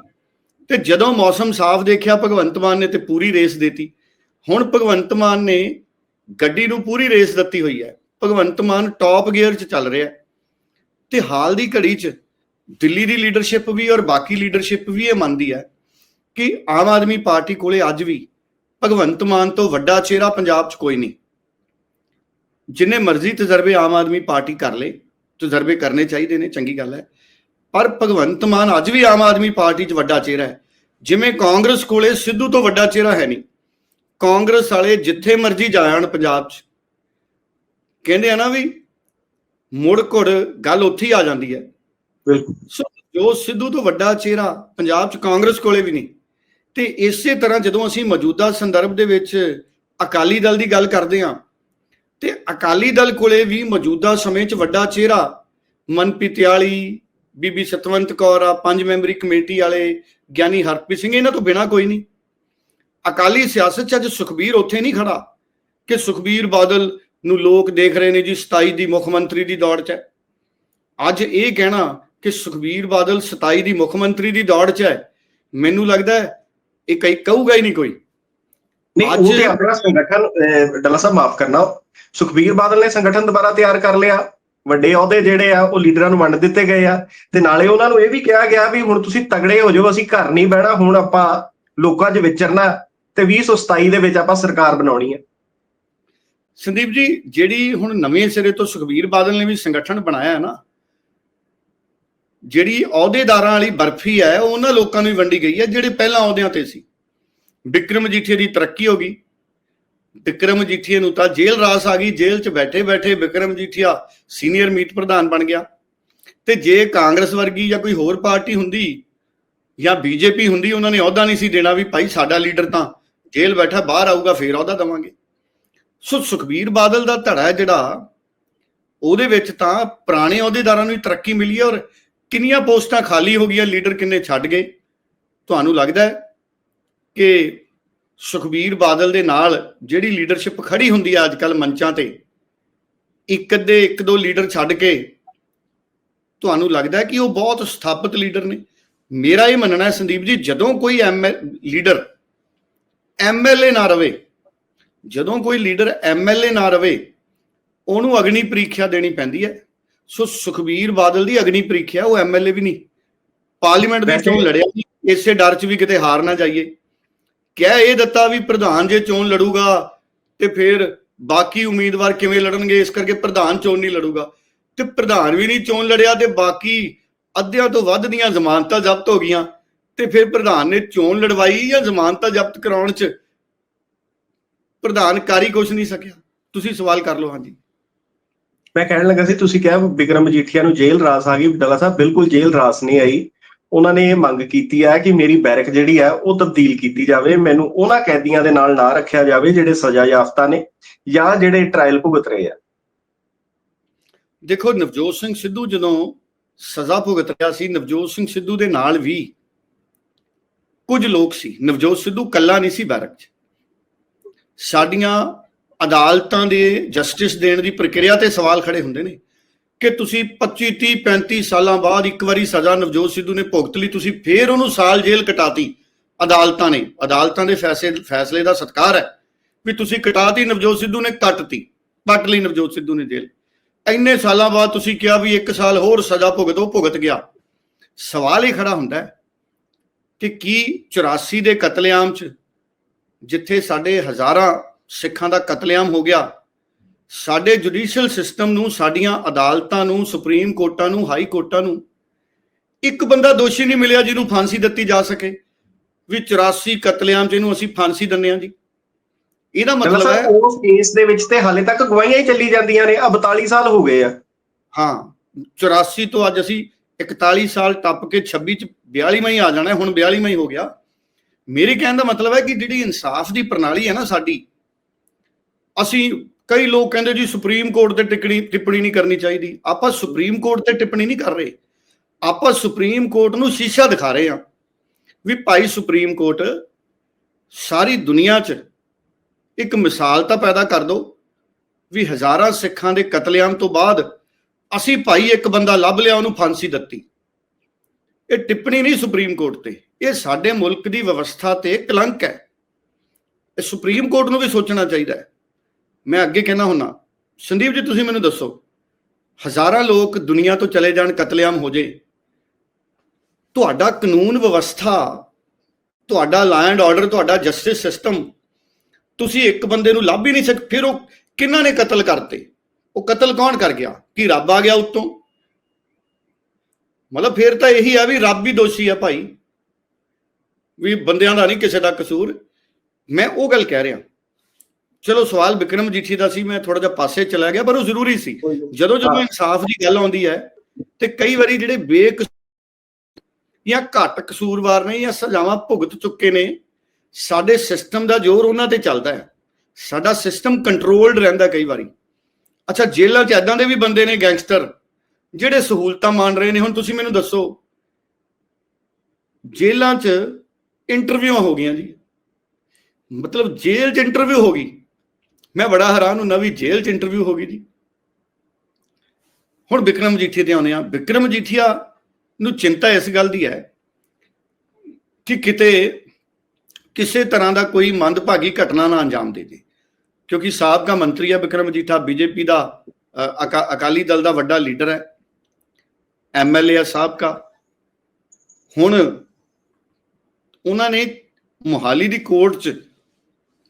ਤੇ ਜਦੋਂ ਮੌਸਮ ਸਾਫ਼ ਦੇਖਿਆ, ਭਗਵੰਤ ਮਾਨ ਨੇ ਤੇ ਪੂਰੀ ਰੇਸ ਦਿੱਤੀ। ਹੁਣ ਭਗਵੰਤ ਮਾਨ ਨੇ ਗੱਡੀ ਨੂੰ ਪੂਰੀ ਰੇਸ ਦਿੱਤੀ ਹੋਈ ਹੈ। ਭਗਵੰਤ ਮਾਨ ਟੌਪ ਗੇਅਰ ਚ ਚੱਲ ਰਿਹਾ ਹੈ। ਤੇ ਹਾਲ ਦੀ ਘੜੀ ਚ ਦਿੱਲੀ ਦੀ ਲੀਡਰਸ਼ਿਪ ਵੀ ਔਰ ਬਾਕੀ ਲੀਡਰਸ਼ਿਪ ਵੀ ਇਹ ਮੰਨਦੀ ਹੈ ਕਿ ਆਮ ਆਦਮੀ ਪਾਰਟੀ ਕੋਲੇ ਅੱਜ ਵੀ ਭਗਵੰਤ ਮਾਨ ਤੋਂ ਵੱਡਾ ਚਿਹਰਾ ਪੰਜਾਬ 'ਚ ਕੋਈ ਨਹੀਂ। ਜਿੰਨੇ ਮਰਜ਼ੀ ਤਜਰਬੇ ਆਮ ਆਦਮੀ ਪਾਰਟੀ ਕਰ ਲੇ, ਤਜਰਬੇ ਕਰਨੇ ਚਾਹੀਦੇ ਨੇ, ਚੰਗੀ ਗੱਲ ਹੈ। ਪਰ ਭਗਵੰਤ ਮਾਨ ਅੱਜ ਵੀ ਆਮ ਆਦਮੀ ਪਾਰਟੀ 'ਚ ਵੱਡਾ ਚਿਹਰਾ ਹੈ। ਜਿਵੇਂ ਕਾਂਗਰਸ ਕੋਲੇ ਸਿੱਧੂ ਤੋਂ ਵੱਡਾ ਚਿਹਰਾ ਹੈ ਨਹੀਂ। ਕਾਂਗਰਸ ਵਾਲੇ ਜਿੱਥੇ ਮਰਜ਼ੀ ਜਾਣ ਪੰਜਾਬ 'ਚ। ਕਹਿੰਦੇ ਆ ਨਾ ਵੀ ਮੁੜ ਘੁੜ ਗੱਲ ਉੱਥੇ ਹੀ ਆ ਜਾਂਦੀ ਹੈ। ਬਿਲਕੁਲ। ਸੋ ਜੋ ਸਿੱਧੂ ਤੋਂ ਵੱਡਾ ਚਿਹਰਾ ਪੰਜਾਬ 'ਚ ਕਾਂਗਰਸ ਕੋਲੇ ਵੀ ਨਹੀਂ। ਤੇ ਇਸੇ ਤਰ੍ਹਾਂ ਜਦੋਂ ਅਸੀਂ ਮੌਜੂਦਾ ਸੰਦਰਭ ਦੇ ਵਿੱਚ ਅਕਾਲੀ ਦਲ ਦੀ ਗੱਲ ਕਰਦੇ ਹਾਂ ਤੇ ਅਕਾਲੀ ਦਲ ਕੋਲੇ ਵੀ ਮੌਜੂਦਾ ਸਮੇਂ 'ਚ ਵੱਡਾ ਚਿਹਰਾ ਮਨਪ੍ਰੀਤ ਵਾਲੀ ਬੀਬੀ ਸਤਵੰਤ ਕੌਰ ਆ ਪੰਜ ਮੈਂਬਰੀ ਕਮੇਟੀ ਵਾਲੇ ਗਿਆਨੀ ਹਰਪ੍ਰੀਤ ਸਿੰਘ ਇਹਨਾਂ ਤੋਂ ਬਿਨਾ ਕੋਈ ਨਹੀਂ। ਅਕਾਲੀ ਸਿਆਸਤ 'ਚ ਅੱਜ ਸੁਖਬੀਰ ਉੱਥੇ ਨਹੀਂ ਖੜਾ ਕਿ ਸੁਖਬੀਰ ਬਾਦਲ ਨੂੰ ਲੋਕ ਦੇਖ ਰਹੇ ਨੇ ਜੀ 27 ਦੀ ਮੁੱਖ ਮੰਤਰੀ ਦੀ ਦੌੜ 'ਚ। ਹੈ ਅੱਜ ਇਹ ਕਹਿਣਾ ਕਿ ਸੁਖਬੀਰ ਬਾਦਲ 27 ਦੀ ਮੁੱਖ ਮੰਤਰੀ ਦੀ ਦੌੜ 'ਚ ਹੈ ਮੈਨੂੰ ਲੱਗਦਾ ਇਹ ਕਈ ਕਹੂਗਾ ਹੀ ਨਹੀਂ ਕੋਈ। ਨਹੀਂ ਉਹ ਤੇ ਆਪਣਾ ਸੰਗਠਨ ਡੱਲਾ ਸਾਹਿਬ ਮਾਫ ਕਰਨਾ ਸੁਖਬੀਰ ਬਾਦਲ ਨੇ ਸੰਗਠਨ ਦੁਬਾਰਾ ਤਿਆਰ ਕਰ ਲਿਆ। ਵੱਡੇ ਅਹੁਦੇ ਜਿਹੜੇ ਆ, ਉਹ ਲੀਡਰਾਂ ਨੂੰ ਵੰਡ ਦਿੱਤੇ ਗਏ ਆ। ਤੇ ਨਾਲੇ ਉਹਨਾਂ ਨੂੰ ਇਹ ਵੀ ਕਿਹਾ ਗਿਆ ਵੀ ਹੁਣ ਤੁਸੀਂ ਤਗੜੇ ਹੋ ਜਾਓ, ਅਸੀਂ ਘਰ ਨਹੀਂ ਬਹਿਣਾ, ਹੁਣ ਆਪਾਂ ਲੋਕਾਂ 'ਚ ਵਿਚਰਨਾ ਤੇ 2027 ਦੇ ਵਿੱਚ ਆਪਾਂ ਸਰਕਾਰ ਬਣਾਉਣੀ ਹੈ। ਸੰਦੀਪ ਜੀ, ਜਿਹੜੀ ਹੁਣ ਨਵੇਂ ਸਿਰੇ ਤੋਂ ਸੁਖਬੀਰ ਬਾਦਲ ਨੇ ਵੀ ਸੰਗਠਨ ਬਣਾਇਆ ਹੈ ਨਾ, ਜਿਹੜੀ ਅਹੁਦੇਦਾਰਾਂ ਵਾਲੀ ਬਰਫੀ ਹੈ, ਉਹ ਉਹਨਾਂ ਲੋਕਾਂ ਨੂੰ ਹੀ ਵੰਡੀ ਗਈ ਹੈ, ਜਿਹੜੇ ਪਹਿਲਾਂ ਅਹੁਦਿਆਂ ਤੇ ਸੀ। ਵਿਕਰਮ ਜੀਠੇ ਦੀ ਤਰੱਕੀ ਹੋ ਗਈ। ਵਿਕਰਮ ਜੀਠੀਏ ਨੂੰ ਤਾਂ ਜੇਲ੍ਹ ਰਾਸ ਆ ਗਈ, ਜੇਲ੍ਹ 'ਚ ਬੈਠੇ ਬੈਠੇ ਵਿਕਰਮ ਜੀਠੀਆ ਸੀਨੀਅਰ ਮੀਤ ਪ੍ਰਧਾਨ ਬਣ ਗਿਆ। ਤੇ ਜੇ ਕਾਂਗਰਸ ਵਰਗੀ ਜਾਂ ਕੋਈ ਹੋਰ ਪਾਰਟੀ ਹੁੰਦੀ ਜਾਂ ਬੀਜੇਪੀ ਹੁੰਦੀ, ਉਹਨਾਂ ਨੇ ਅਹੁਦਾ ਨਹੀਂ ਸੀ ਦੇਣਾ ਵੀ ਭਾਈ ਸਾਡਾ ਲੀਡਰ ਤਾਂ ਜੇਲ੍ਹ ਬੈਠਾ, ਬਾਹਰ ਆਊਗਾ, ਫੇਰ ਅਹੁਦਾ ਦਵਾਂਗੇ। ਸੋ ਸੁਖਬੀਰ ਬਾਦਲ ਦਾ ਧੜਾ ਜਿਹੜਾ, ਉਹਦੇ ਵਿੱਚ ਤਾਂ ਪੁਰਾਣੇ ਅਹੁਦੇਦਾਰਾਂ ਨੂੰ ਤਰੱਕੀ ਮਿਲੀ ਹੈ ਔਰ ਕਿੰਨੀਆਂ ਪੋਸਟਾਂ ਖਾਲੀ ਹੋ ਗਈਆਂ, ਲੀਡਰ ਕਿੰਨੇ ਛੱਡ ਗਏ। ਤੁਹਾਨੂੰ ਲੱਗਦਾ ਹੈ ਕਿ ਸੁਖਬੀਰ ਬਾਦਲ ਦੇ ਨਾਲ ਜਿਹੜੀ ਲੀਡਰਸ਼ਿਪ ਖੜੀ ਹੁੰਦੀ ਹੈ ਅੱਜ ਕੱਲ ਮੰਚਾਂ ਤੇ ਇੱਕ ਅੱਧੇ ਇੱਕ ਦੋ ਲੀਡਰ ਛੱਡ ਕੇ ਤੁਹਾਨੂੰ ਲੱਗਦਾ ਕਿ ਉਹ ਬਹੁਤ ਸਥਾਪਿਤ ਲੀਡਰ ਨੇ? ਮੇਰਾ ਇਹ ਮੰਨਣਾ ਹੈ ਸੰਦੀਪ ਜੀ ਜਦੋਂ ਕੋਈ ਐਮਐਲ ਲੀਡਰ ਐਮਐਲਏ ਨਾ ਰਵੇ ਜਦੋਂ ਕੋਈ ਲੀਡਰ ਐਮਐਲਏ ਨਾ ਰਵੇ ਉਹਨੂੰ ਅਗਨੀ ਪ੍ਰੀਖਿਆ ਦੇਣੀ ਪੈਂਦੀ ਹੈ। ਸੋ ਸੁਖਬੀਰ ਬਾਦਲ ਦੀ ਅਗਨੀ ਪ੍ਰੀਖਿਆ ਉਹ ਐਮਐਲਏ ਵੀ ਨਹੀਂ। ਪਾਰਲੀਮੈਂਟ ਦੇ ਚੋਣ ਲੜਿਆ ਇਸੇ ਡਰ 'ਚ ਵੀ ਕਿਤੇ ਹਾਰ ਨਾ ਜਾਈਏ। ਕਹਿ ਇਹ ਦਿੱਤਾ ਵੀ ਪ੍ਰਧਾਨ ਜੇ ਚੋਣ ਲੜੂਗਾ ਤੇ ਫਿਰ ਬਾਕੀ ਉਮੀਦਵਾਰ ਕਿਵੇਂ ਲੜਨਗੇ? ਇਸ ਕਰਕੇ ਪ੍ਰਧਾਨ ਚੋਣ ਨਹੀਂ ਲੜੂਗਾ। ਤੇ ਪ੍ਰਧਾਨ ਵੀ ਨਹੀਂ ਚੋਣ ਲੜਿਆ ਤੇ ਬਾਕੀ ਅੱਧਿਆਂ ਤੋਂ ਵੱਧ ਦੀਆਂ ਜ਼ਮਾਨਤਾਂ ਜ਼ਬਤ ਹੋ ਗਈਆਂ। ਤੇ ਫਿਰ ਪ੍ਰਧਾਨ ਨੇ ਚੋਣ ਲੜਵਾਈ ਜਾਂ ਜ਼ਮਾਨਤਾਂ ਜ਼ਬਤ ਕਰਾਉਣ 'ਚ ਪ੍ਰਧਾਨ ਕਾਰੀ ਕੁਛ ਨਹੀਂ ਸਕਿਆ। ਤੁਸੀਂ ਸਵਾਲ ਕਰ ਲਓ, ਹਾਂਜੀ। ਮੈਂ ਕਹਿਣ ਲੱਗਾ ਸੀ, ਤੁਸੀਂ ਕਿਹਾ ਵਿਕਰਮ ਮਜੀਠੀਆ ਨੂੰ ਜੇਲ੍ਹ ਰਾਸ ਆ ਗਈ। ਡੱਲਾ ਸਾਹਿਬ, ਬਿਲਕੁਲ ਜੇਲ੍ਹ ਰਾਸ ਨਹੀਂ ਆਈ। ਉਹਨਾਂ ਨੇ ਇਹ ਮੰਗ ਕੀਤੀ ਹੈ ਕਿ ਮੇਰੀ ਬੈਰਕ ਜਿਹੜੀ ਹੈ ਉਹ ਤਬਦੀਲ ਕੀਤੀ ਜਾਵੇ, ਮੈਨੂੰ ਉਹਨਾਂ ਕੈਦੀਆਂ ਦੇ ਨਾਲ ਨਾ ਰੱਖਿਆ ਜਾਵੇ ਜਿਹੜੇ ਸਜ਼ਾ ਯਾਫਤਾ ਨੇ ਜਾਂ ਜਿਹੜੇ ਟ੍ਰਾਇਲ ਭੁਗਤ ਰਹੇ ਆ। ਦੇਖੋ, ਨਵਜੋਤ ਸਿੰਘ ਸਿੱਧੂ ਜਦੋਂ ਸਜ਼ਾ ਭੁਗਤ ਰਿਹਾ ਸੀ, ਨਵਜੋਤ ਸਿੰਘ ਸਿੱਧੂ ਦੇ ਨਾਲ ਵੀ ਕੁਝ ਲੋਕ ਸੀ। ਨਵਜੋਤ ਸਿੱਧੂ ਕੱਲਾ ਨਹੀਂ ਸੀ ਬੈਰਕ 'ਚ। ਸਾਡੀਆਂ ਅਦਾਲਤਾਂ ਦੇ ਜਸਟਿਸ ਦੇਣ ਦੀ ਪ੍ਰਕਿਰਿਆ ਤੇ ਸਵਾਲ ਖੜੇ ਹੁੰਦੇ ਨੇ। ਕਿ ਤੁਸੀਂ 25 30 35 ਸਾਲਾਂ ਬਾਅਦ ਇੱਕ ਵਾਰੀ ਸਜ਼ਾ ਨਵਜੋਤ ਸਿੱਧੂ ਨੇ ਭੁਗਤ ਲਈ, ਤੁਸੀਂ ਫੇਰ ਉਹਨੂੰ ਸਾਲ ਜੇਲ੍ਹ ਕਟਾਤੀ। ਅਦਾਲਤਾਂ ਨੇ। ਅਦਾਲਤਾਂ ਦੇ ਫੈਸਲੇ ਫੈਸਲੇ ਦਾ ਸਤਿਕਾਰ ਹੈ ਵੀ ਤੁਸੀਂ ਕਟਾਤੀ, ਨਵਜੋਤ ਸਿੱਧੂ ਨੇ ਕੱਟਤੀ, ਕੱਟ ਲਈ ਨਵਜੋਤ ਸਿੱਧੂ ਨੇ ਜੇਲ੍ਹ। ਇੰਨੇ ਸਾਲਾਂ ਬਾਅਦ ਤੁਸੀਂ ਕਿਹਾ ਵੀ ਇੱਕ ਸਾਲ ਹੋਰ ਸਜ਼ਾ ਭੁਗਤੋ, ਭੁਗਤ ਗਿਆ। ਸਵਾਲ ਇਹ ਖੜਾ ਹੁੰਦਾ ਹੈ ਕਿ ਕੀ 84 ਦੇ ਕਤਲੇਆਮ 'ਚ, ਜਿੱਥੇ ਸਾਡੇ ਹਜ਼ਾਰਾਂ ਸਿੱਖਾਂ ਦਾ ਕਤਲੇਆਮ ਹੋ ਗਿਆ ਸਾਡੇ ਜੁਡੀਸ਼ੀਅਲ ਸਿਸਟਮ ਨੂੰ ਸਾਡੀਆਂ ਅਦਾਲਤਾਂ ਨੂੰ ਸੁਪਰੀਮ ਕੋਰਟਾਂ ਨੂੰ ਹਾਈ ਕੋਰਟਾਂ ਨੂੰ ਇੱਕ ਬੰਦਾ ਦੋਸ਼ੀ ਨਹੀਂ ਮਿਲਿਆ ਜਿਹਨੂੰ ਫਾਂਸੀ ਦਿੱਤੀ ਜਾ ਸਕੇ। ਵੀ 84 ਕਤਲੇਆਮ 'ਚ ਇਹਨੂੰ ਅਸੀਂ ਫਾਂਸੀ ਦਿੰਨੇ ਆ ਜੀ। ਇਹਦਾ ਮਤਲਬ ਹੈ ਉਸ ਕੇਸ ਦੇ ਵਿੱਚ ਤੇ ਹਾਲੇ ਤੱਕ ਗਵਾਹੀਆਂ ਹੀ ਚੱਲੀ ਜਾਂਦੀਆਂ ਨੇ। ਆ 42 ਸਾਲ ਹੋ ਗਏ ਆ। ਹਾਂ 84 ਤੋਂ ਅੱਜ ਅਸੀਂ 41 ਸਾਲ ਟੱਪ ਕੇ 26 ਚ 42ਵਾਂ ਹੀ ਆ ਜਾਣਾ ਹੈ, ਹੁਣ 42ਵਾਂ ਹੀ ਹੋ ਗਿਆ। ਮੇਰੇ ਕਹਿਣ ਦਾ ਮਤਲਬ ਹੈ ਕਿ ਜਿਹੜੀ ਇਨਸਾਫ ਦੀ ਪ੍ਰਣਾਲੀ ਹੈ ਨਾ ਸਾਡੀ ਅਸੀਂ ਕਈ ਲੋਕ ਕਹਿੰਦੇ ਜੀ ਸੁਪਰੀਮ ਕੋਰਟ ਤੇ ਟਿੱਪਣੀ ਟਿੱਪਣੀ ਨਹੀਂ ਕਰਨੀ ਚਾਹੀਦੀ। ਆਪਾਂ ਸੁਪਰੀਮ ਕੋਰਟ ਤੇ ਟਿੱਪਣੀ ਨਹੀਂ ਕਰ ਰਹੇ। ਆਪਾਂ ਸੁਪਰੀਮ ਕੋਰਟ ਨੂੰ ਸ਼ੀਸ਼ਾ ਦਿਖਾ ਰਹੇ ਹਾਂ ਵੀ ਭਾਈ ਸੁਪਰੀਮ ਕੋਰਟ ਸਾਰੀ ਦੁਨੀਆ 'ਚ ਇੱਕ ਮਿਸਾਲ ਤਾਂ ਪੈਦਾ ਕਰ ਦਿਓ ਵੀ ਹਜ਼ਾਰਾਂ ਸਿੱਖਾਂ ਦੇ ਕਤਲੇਆਮ ਤੋਂ ਬਾਅਦ ਅਸੀਂ ਭਾਈ ਇੱਕ ਬੰਦਾ ਲੱਭ ਲਿਆ, ਉਹਨੂੰ ਫਾਂਸੀ ਦਿੱਤੀ। ਇਹ ਟਿੱਪਣੀ ਨਹੀਂ ਸੁਪਰੀਮ ਕੋਰਟ ਤੇ। ਇਹ ਸਾਡੇ ਮੁਲਕ ਦੀ ਵਿਵਸਥਾ ਤੇ ਕਲੰਕ ਹੈ। ਇਹ ਸੁਪਰੀਮ ਕੋਰਟ ਨੂੰ ਵੀ ਸੋਚਣਾ ਚਾਹੀਦਾ ਹੈ। ਮੈਂ ਅੱਗੇ ਕਹਿਣਾ ਹੁੰਨਾ, ਸੰਦੀਪ ਜੀ ਤੁਸੀਂ ਮੈਨੂੰ ਦੱਸੋ, ਹਜ਼ਾਰਾਂ ਲੋਕ ਦੁਨੀਆ ਤੋਂ ਚਲੇ ਜਾਣ, ਕਤਲੇਆਮ ਹੋ ਜੇ, ਤੁਹਾਡਾ ਕਾਨੂੰਨ ਵਿਵਸਥਾ, ਤੁਹਾਡਾ ਲਾ ਐਂਡ ਆਰਡਰ ਤੁਹਾਡਾ ਜਸਟਿਸ ਸਿਸਟਮ ਤੁਸੀਂ ਇੱਕ ਬੰਦੇ ਨੂੰ ਲੱਭ ਹੀ ਨਹੀਂ ਸਕ, ਫਿਰ ਉਹ ਕਿਹਨਾਂ ਨੇ ਕਤਲ ਕਰਤੇ? ਉਹ ਕਤਲ ਕੌਣ ਕਰ ਗਿਆ? ਕੀ ਰੱਬ ਆ ਗਿਆ ਉੱਤੋਂ? ਮਤਲਬ ਫਿਰ ਤਾਂ ਇਹੀ ਆ ਵੀ ਰੱਬ ਹੀ ਦੋਸ਼ੀ ਆ ਭਾਈ, ਵੀ ਬੰਦਿਆਂ ਦਾ ਨਹੀਂ ਕਿਸੇ ਦਾ ਕਸੂਰ। ਮੈਂ ਉਹ ਗੱਲ ਕਹਿ ਰਿਹਾ। ਚਲੋ ਸਵਾਲ ਵਿਕਰਮ ਜੀਠੀ ਦਾ ਸੀ ਮੈਂ ਥੋੜਾ ਜਿਹਾ ਪਾਸੇ ਚਲਾ ਗਿਆ ਪਰ ਉਹ ਜ਼ਰੂਰੀ ਸੀ। ਜਦੋਂ ਜਦੋਂ। ਇਨਸਾਫ ਦੀ ਗੱਲ ਆਉਂਦੀ ਹੈ ਤੇ ਕਈ ਵਾਰੀ ਜਿਹੜੇ ਬੇਕ ਜਾਂ ਘੱਟ ਕਸੂਰਵਾਰ ਨੇ ਜਾਂ ਸਜ਼ਾਵਾਂ ਭੁਗਤ ਚੁੱਕੇ ਨੇ ਸਾਡੇ ਸਿਸਟਮ ਦਾ ਜ਼ੋਰ ਉਹਨਾਂ ਤੇ ਚੱਲਦਾ ਹੈ। ਸਾਡਾ ਸਿਸਟਮ ਕੰਟਰੋਲਡ ਰਹਿੰਦਾ ਕਈ ਵਾਰੀ। ਅੱਛਾ ਜੇਲ੍ਹਾਂ 'ਚ ਐਦਾਂ ਦੇ ਵੀ ਬੰਦੇ ਨੇ ਗੈਂਗਸਟਰ ਜਿਹੜੇ ਸਹੂਲਤਾਂ ਮੰਨ ਰਹੇ ਨੇ। ਹੁਣ ਤੁਸੀਂ ਮੈਨੂੰ ਦੱਸੋ ਜੇਲ੍ਹਾਂ 'ਚ ਇੰਟਰਵਿਊ ਹੋ ਗਈਆਂ ਜੀ। ਮਤਲਬ ਜੇਲ੍ਹ 'ਚ ਇੰਟਰਵਿਊ ਹੋ ਗਈ। ਮੈਂ ਬੜਾ ਹੈਰਾਨ ਹੁੰਦਾ ਨਵੀਂ ਜੇਲ੍ਹ 'ਚ ਇੰਟਰਵਿਊ ਹੋ ਗਈ ਜੀ। ਹੁਣ ਵਿਕਰਮ ਮਜੀਠੀਆ ਤੇ ਆਉਂਦੇ ਆ। ਵਿਕਰਮ ਮਜੀਠੀਆ ਨੂੰ ਚਿੰਤਾ ਇਸ ਗੱਲ ਦੀ ਹੈ ਕਿ ਕਿਤੇ ਕਿਸੇ ਤਰ੍ਹਾਂ ਦਾ ਕੋਈ ਮੰਦਭਾਗੀ ਘਟਨਾ ਨਾ ਅੰਜਾਮ ਦੇ ਦੇ। ਕਿਉਂਕਿ ਸਾਬਕਾ ਮੰਤਰੀ ਹੈ ਵਿਕਰਮ ਮਜੀਠਾ ਬੀਜੇਪੀ ਦਾ ਅਕਾ- ਅਕਾਲੀ ਦਲ ਦਾ ਵੱਡਾ ਲੀਡਰ ਹੈ। ਐਮਐਲਏ ਹੈ ਸਾਬਕਾ। ਹੁਣ ਉਹਨਾਂ ਨੇ ਮੁਹਾਲੀ ਦੀ ਕੋਰਟ 'ਚ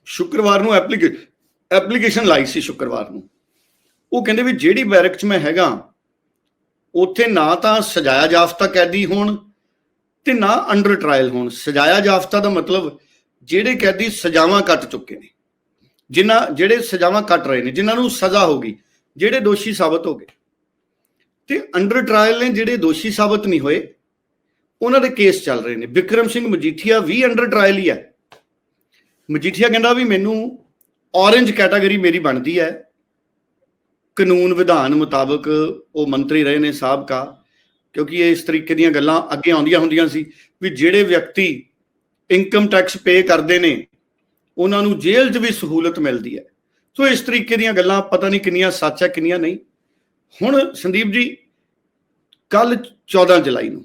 ਸ਼ੁੱਕਰਵਾਰ ਨੂੰ ਐਪਲੀਕੇ ਐਪਲੀਕੇਸ਼ਨ ਲਾਈ ਸੀ ਸ਼ੁੱਕਰਵਾਰ ਨੂੰ। ਉਹ ਕਹਿੰਦੇ ਵੀ ਜਿਹੜੀ ਬੈਰਕ 'ਚ ਮੈਂ ਹੈਗਾ, ਉੱਥੇ ਨਾ ਤਾਂ ਸਜਾਇਆ ਜਾਫਤਾ ਕੈਦੀ ਹੋਣ ਤੇ ਨਾ ਅੰਡਰ ਟ੍ਰਾਇਲ ਹੋਣ। ਸਜਾਇਆ ਜਾਫਤਾ ਦਾ ਮਤਲਬ ਜਿਹੜੇ ਕੈਦੀ ਸਜ਼ਾਵਾਂ ਕੱਟ ਚੁੱਕੇ ਨੇ, ਜਿਨ੍ਹਾਂ, ਜਿਹੜੇ ਸਜ਼ਾਵਾਂ ਕੱਟ ਰਹੇ ਨੇ, ਜਿਨ੍ਹਾਂ ਨੂੰ ਸਜ਼ਾ ਹੋ ਗਈ, ਜਿਹੜੇ ਦੋਸ਼ੀ ਸਾਬਤ ਹੋ ਗਏ। ਤੇ ਅੰਡਰ ਟ੍ਰਾਇਲ ਨੇ ਜਿਹੜੇ ਦੋਸ਼ੀ ਸਾਬਤ ਨਹੀਂ ਹੋਏ, ਉਹਨਾਂ ਦੇ ਕੇਸ ਚੱਲ ਰਹੇ ਨੇ। ਵਿਕਰਮ ਸਿੰਘ ਮਜੀਠੀਆ ਵੀ ਅੰਡਰ ਟ੍ਰਾਇਲ ਹੀ ਹੈ। ਮਜੀਠੀਆ ਕਹਿੰਦਾ ਵੀ ਮੈਨੂੰ ਔਰੇਂਜ ਕੈਟਾਗਰੀ ਮੇਰੀ ਬਣਦੀ ਹੈ। ਕਾਨੂੰਨ ਵਿਧਾਨ ਮੁਤਾਬਕ ਉਹ ਮੰਤਰੀ ਰਹੇ ਨੇ ਸਾਬਕਾ ਕਿਉਂਕਿ ਇਹ ਇਸ ਤਰੀਕੇ ਦੀਆਂ ਗੱਲਾਂ ਅੱਗੇ ਆਉਂਦੀਆਂ ਹੁੰਦੀਆਂ ਸੀ ਵੀ ਜਿਹੜੇ ਵਿਅਕਤੀ ਇਨਕਮ ਟੈਕਸ ਪੇ ਕਰਦੇ ਨੇ ਉਹਨਾਂ ਨੂੰ ਜੇਲ੍ਹ 'ਚ ਵੀ ਸਹੂਲਤ ਮਿਲਦੀ ਹੈ। ਸੋ ਇਸ ਤਰੀਕੇ ਦੀਆਂ ਗੱਲਾਂ ਪਤਾ ਨਹੀਂ ਕਿੰਨੀਆਂ ਸੱਚ ਹੈ ਕਿੰਨੀਆਂ ਨਹੀਂ। ਹੁਣ ਸੰਦੀਪ ਜੀ ਕੱਲ 14 ਜੁਲਾਈ ਨੂੰ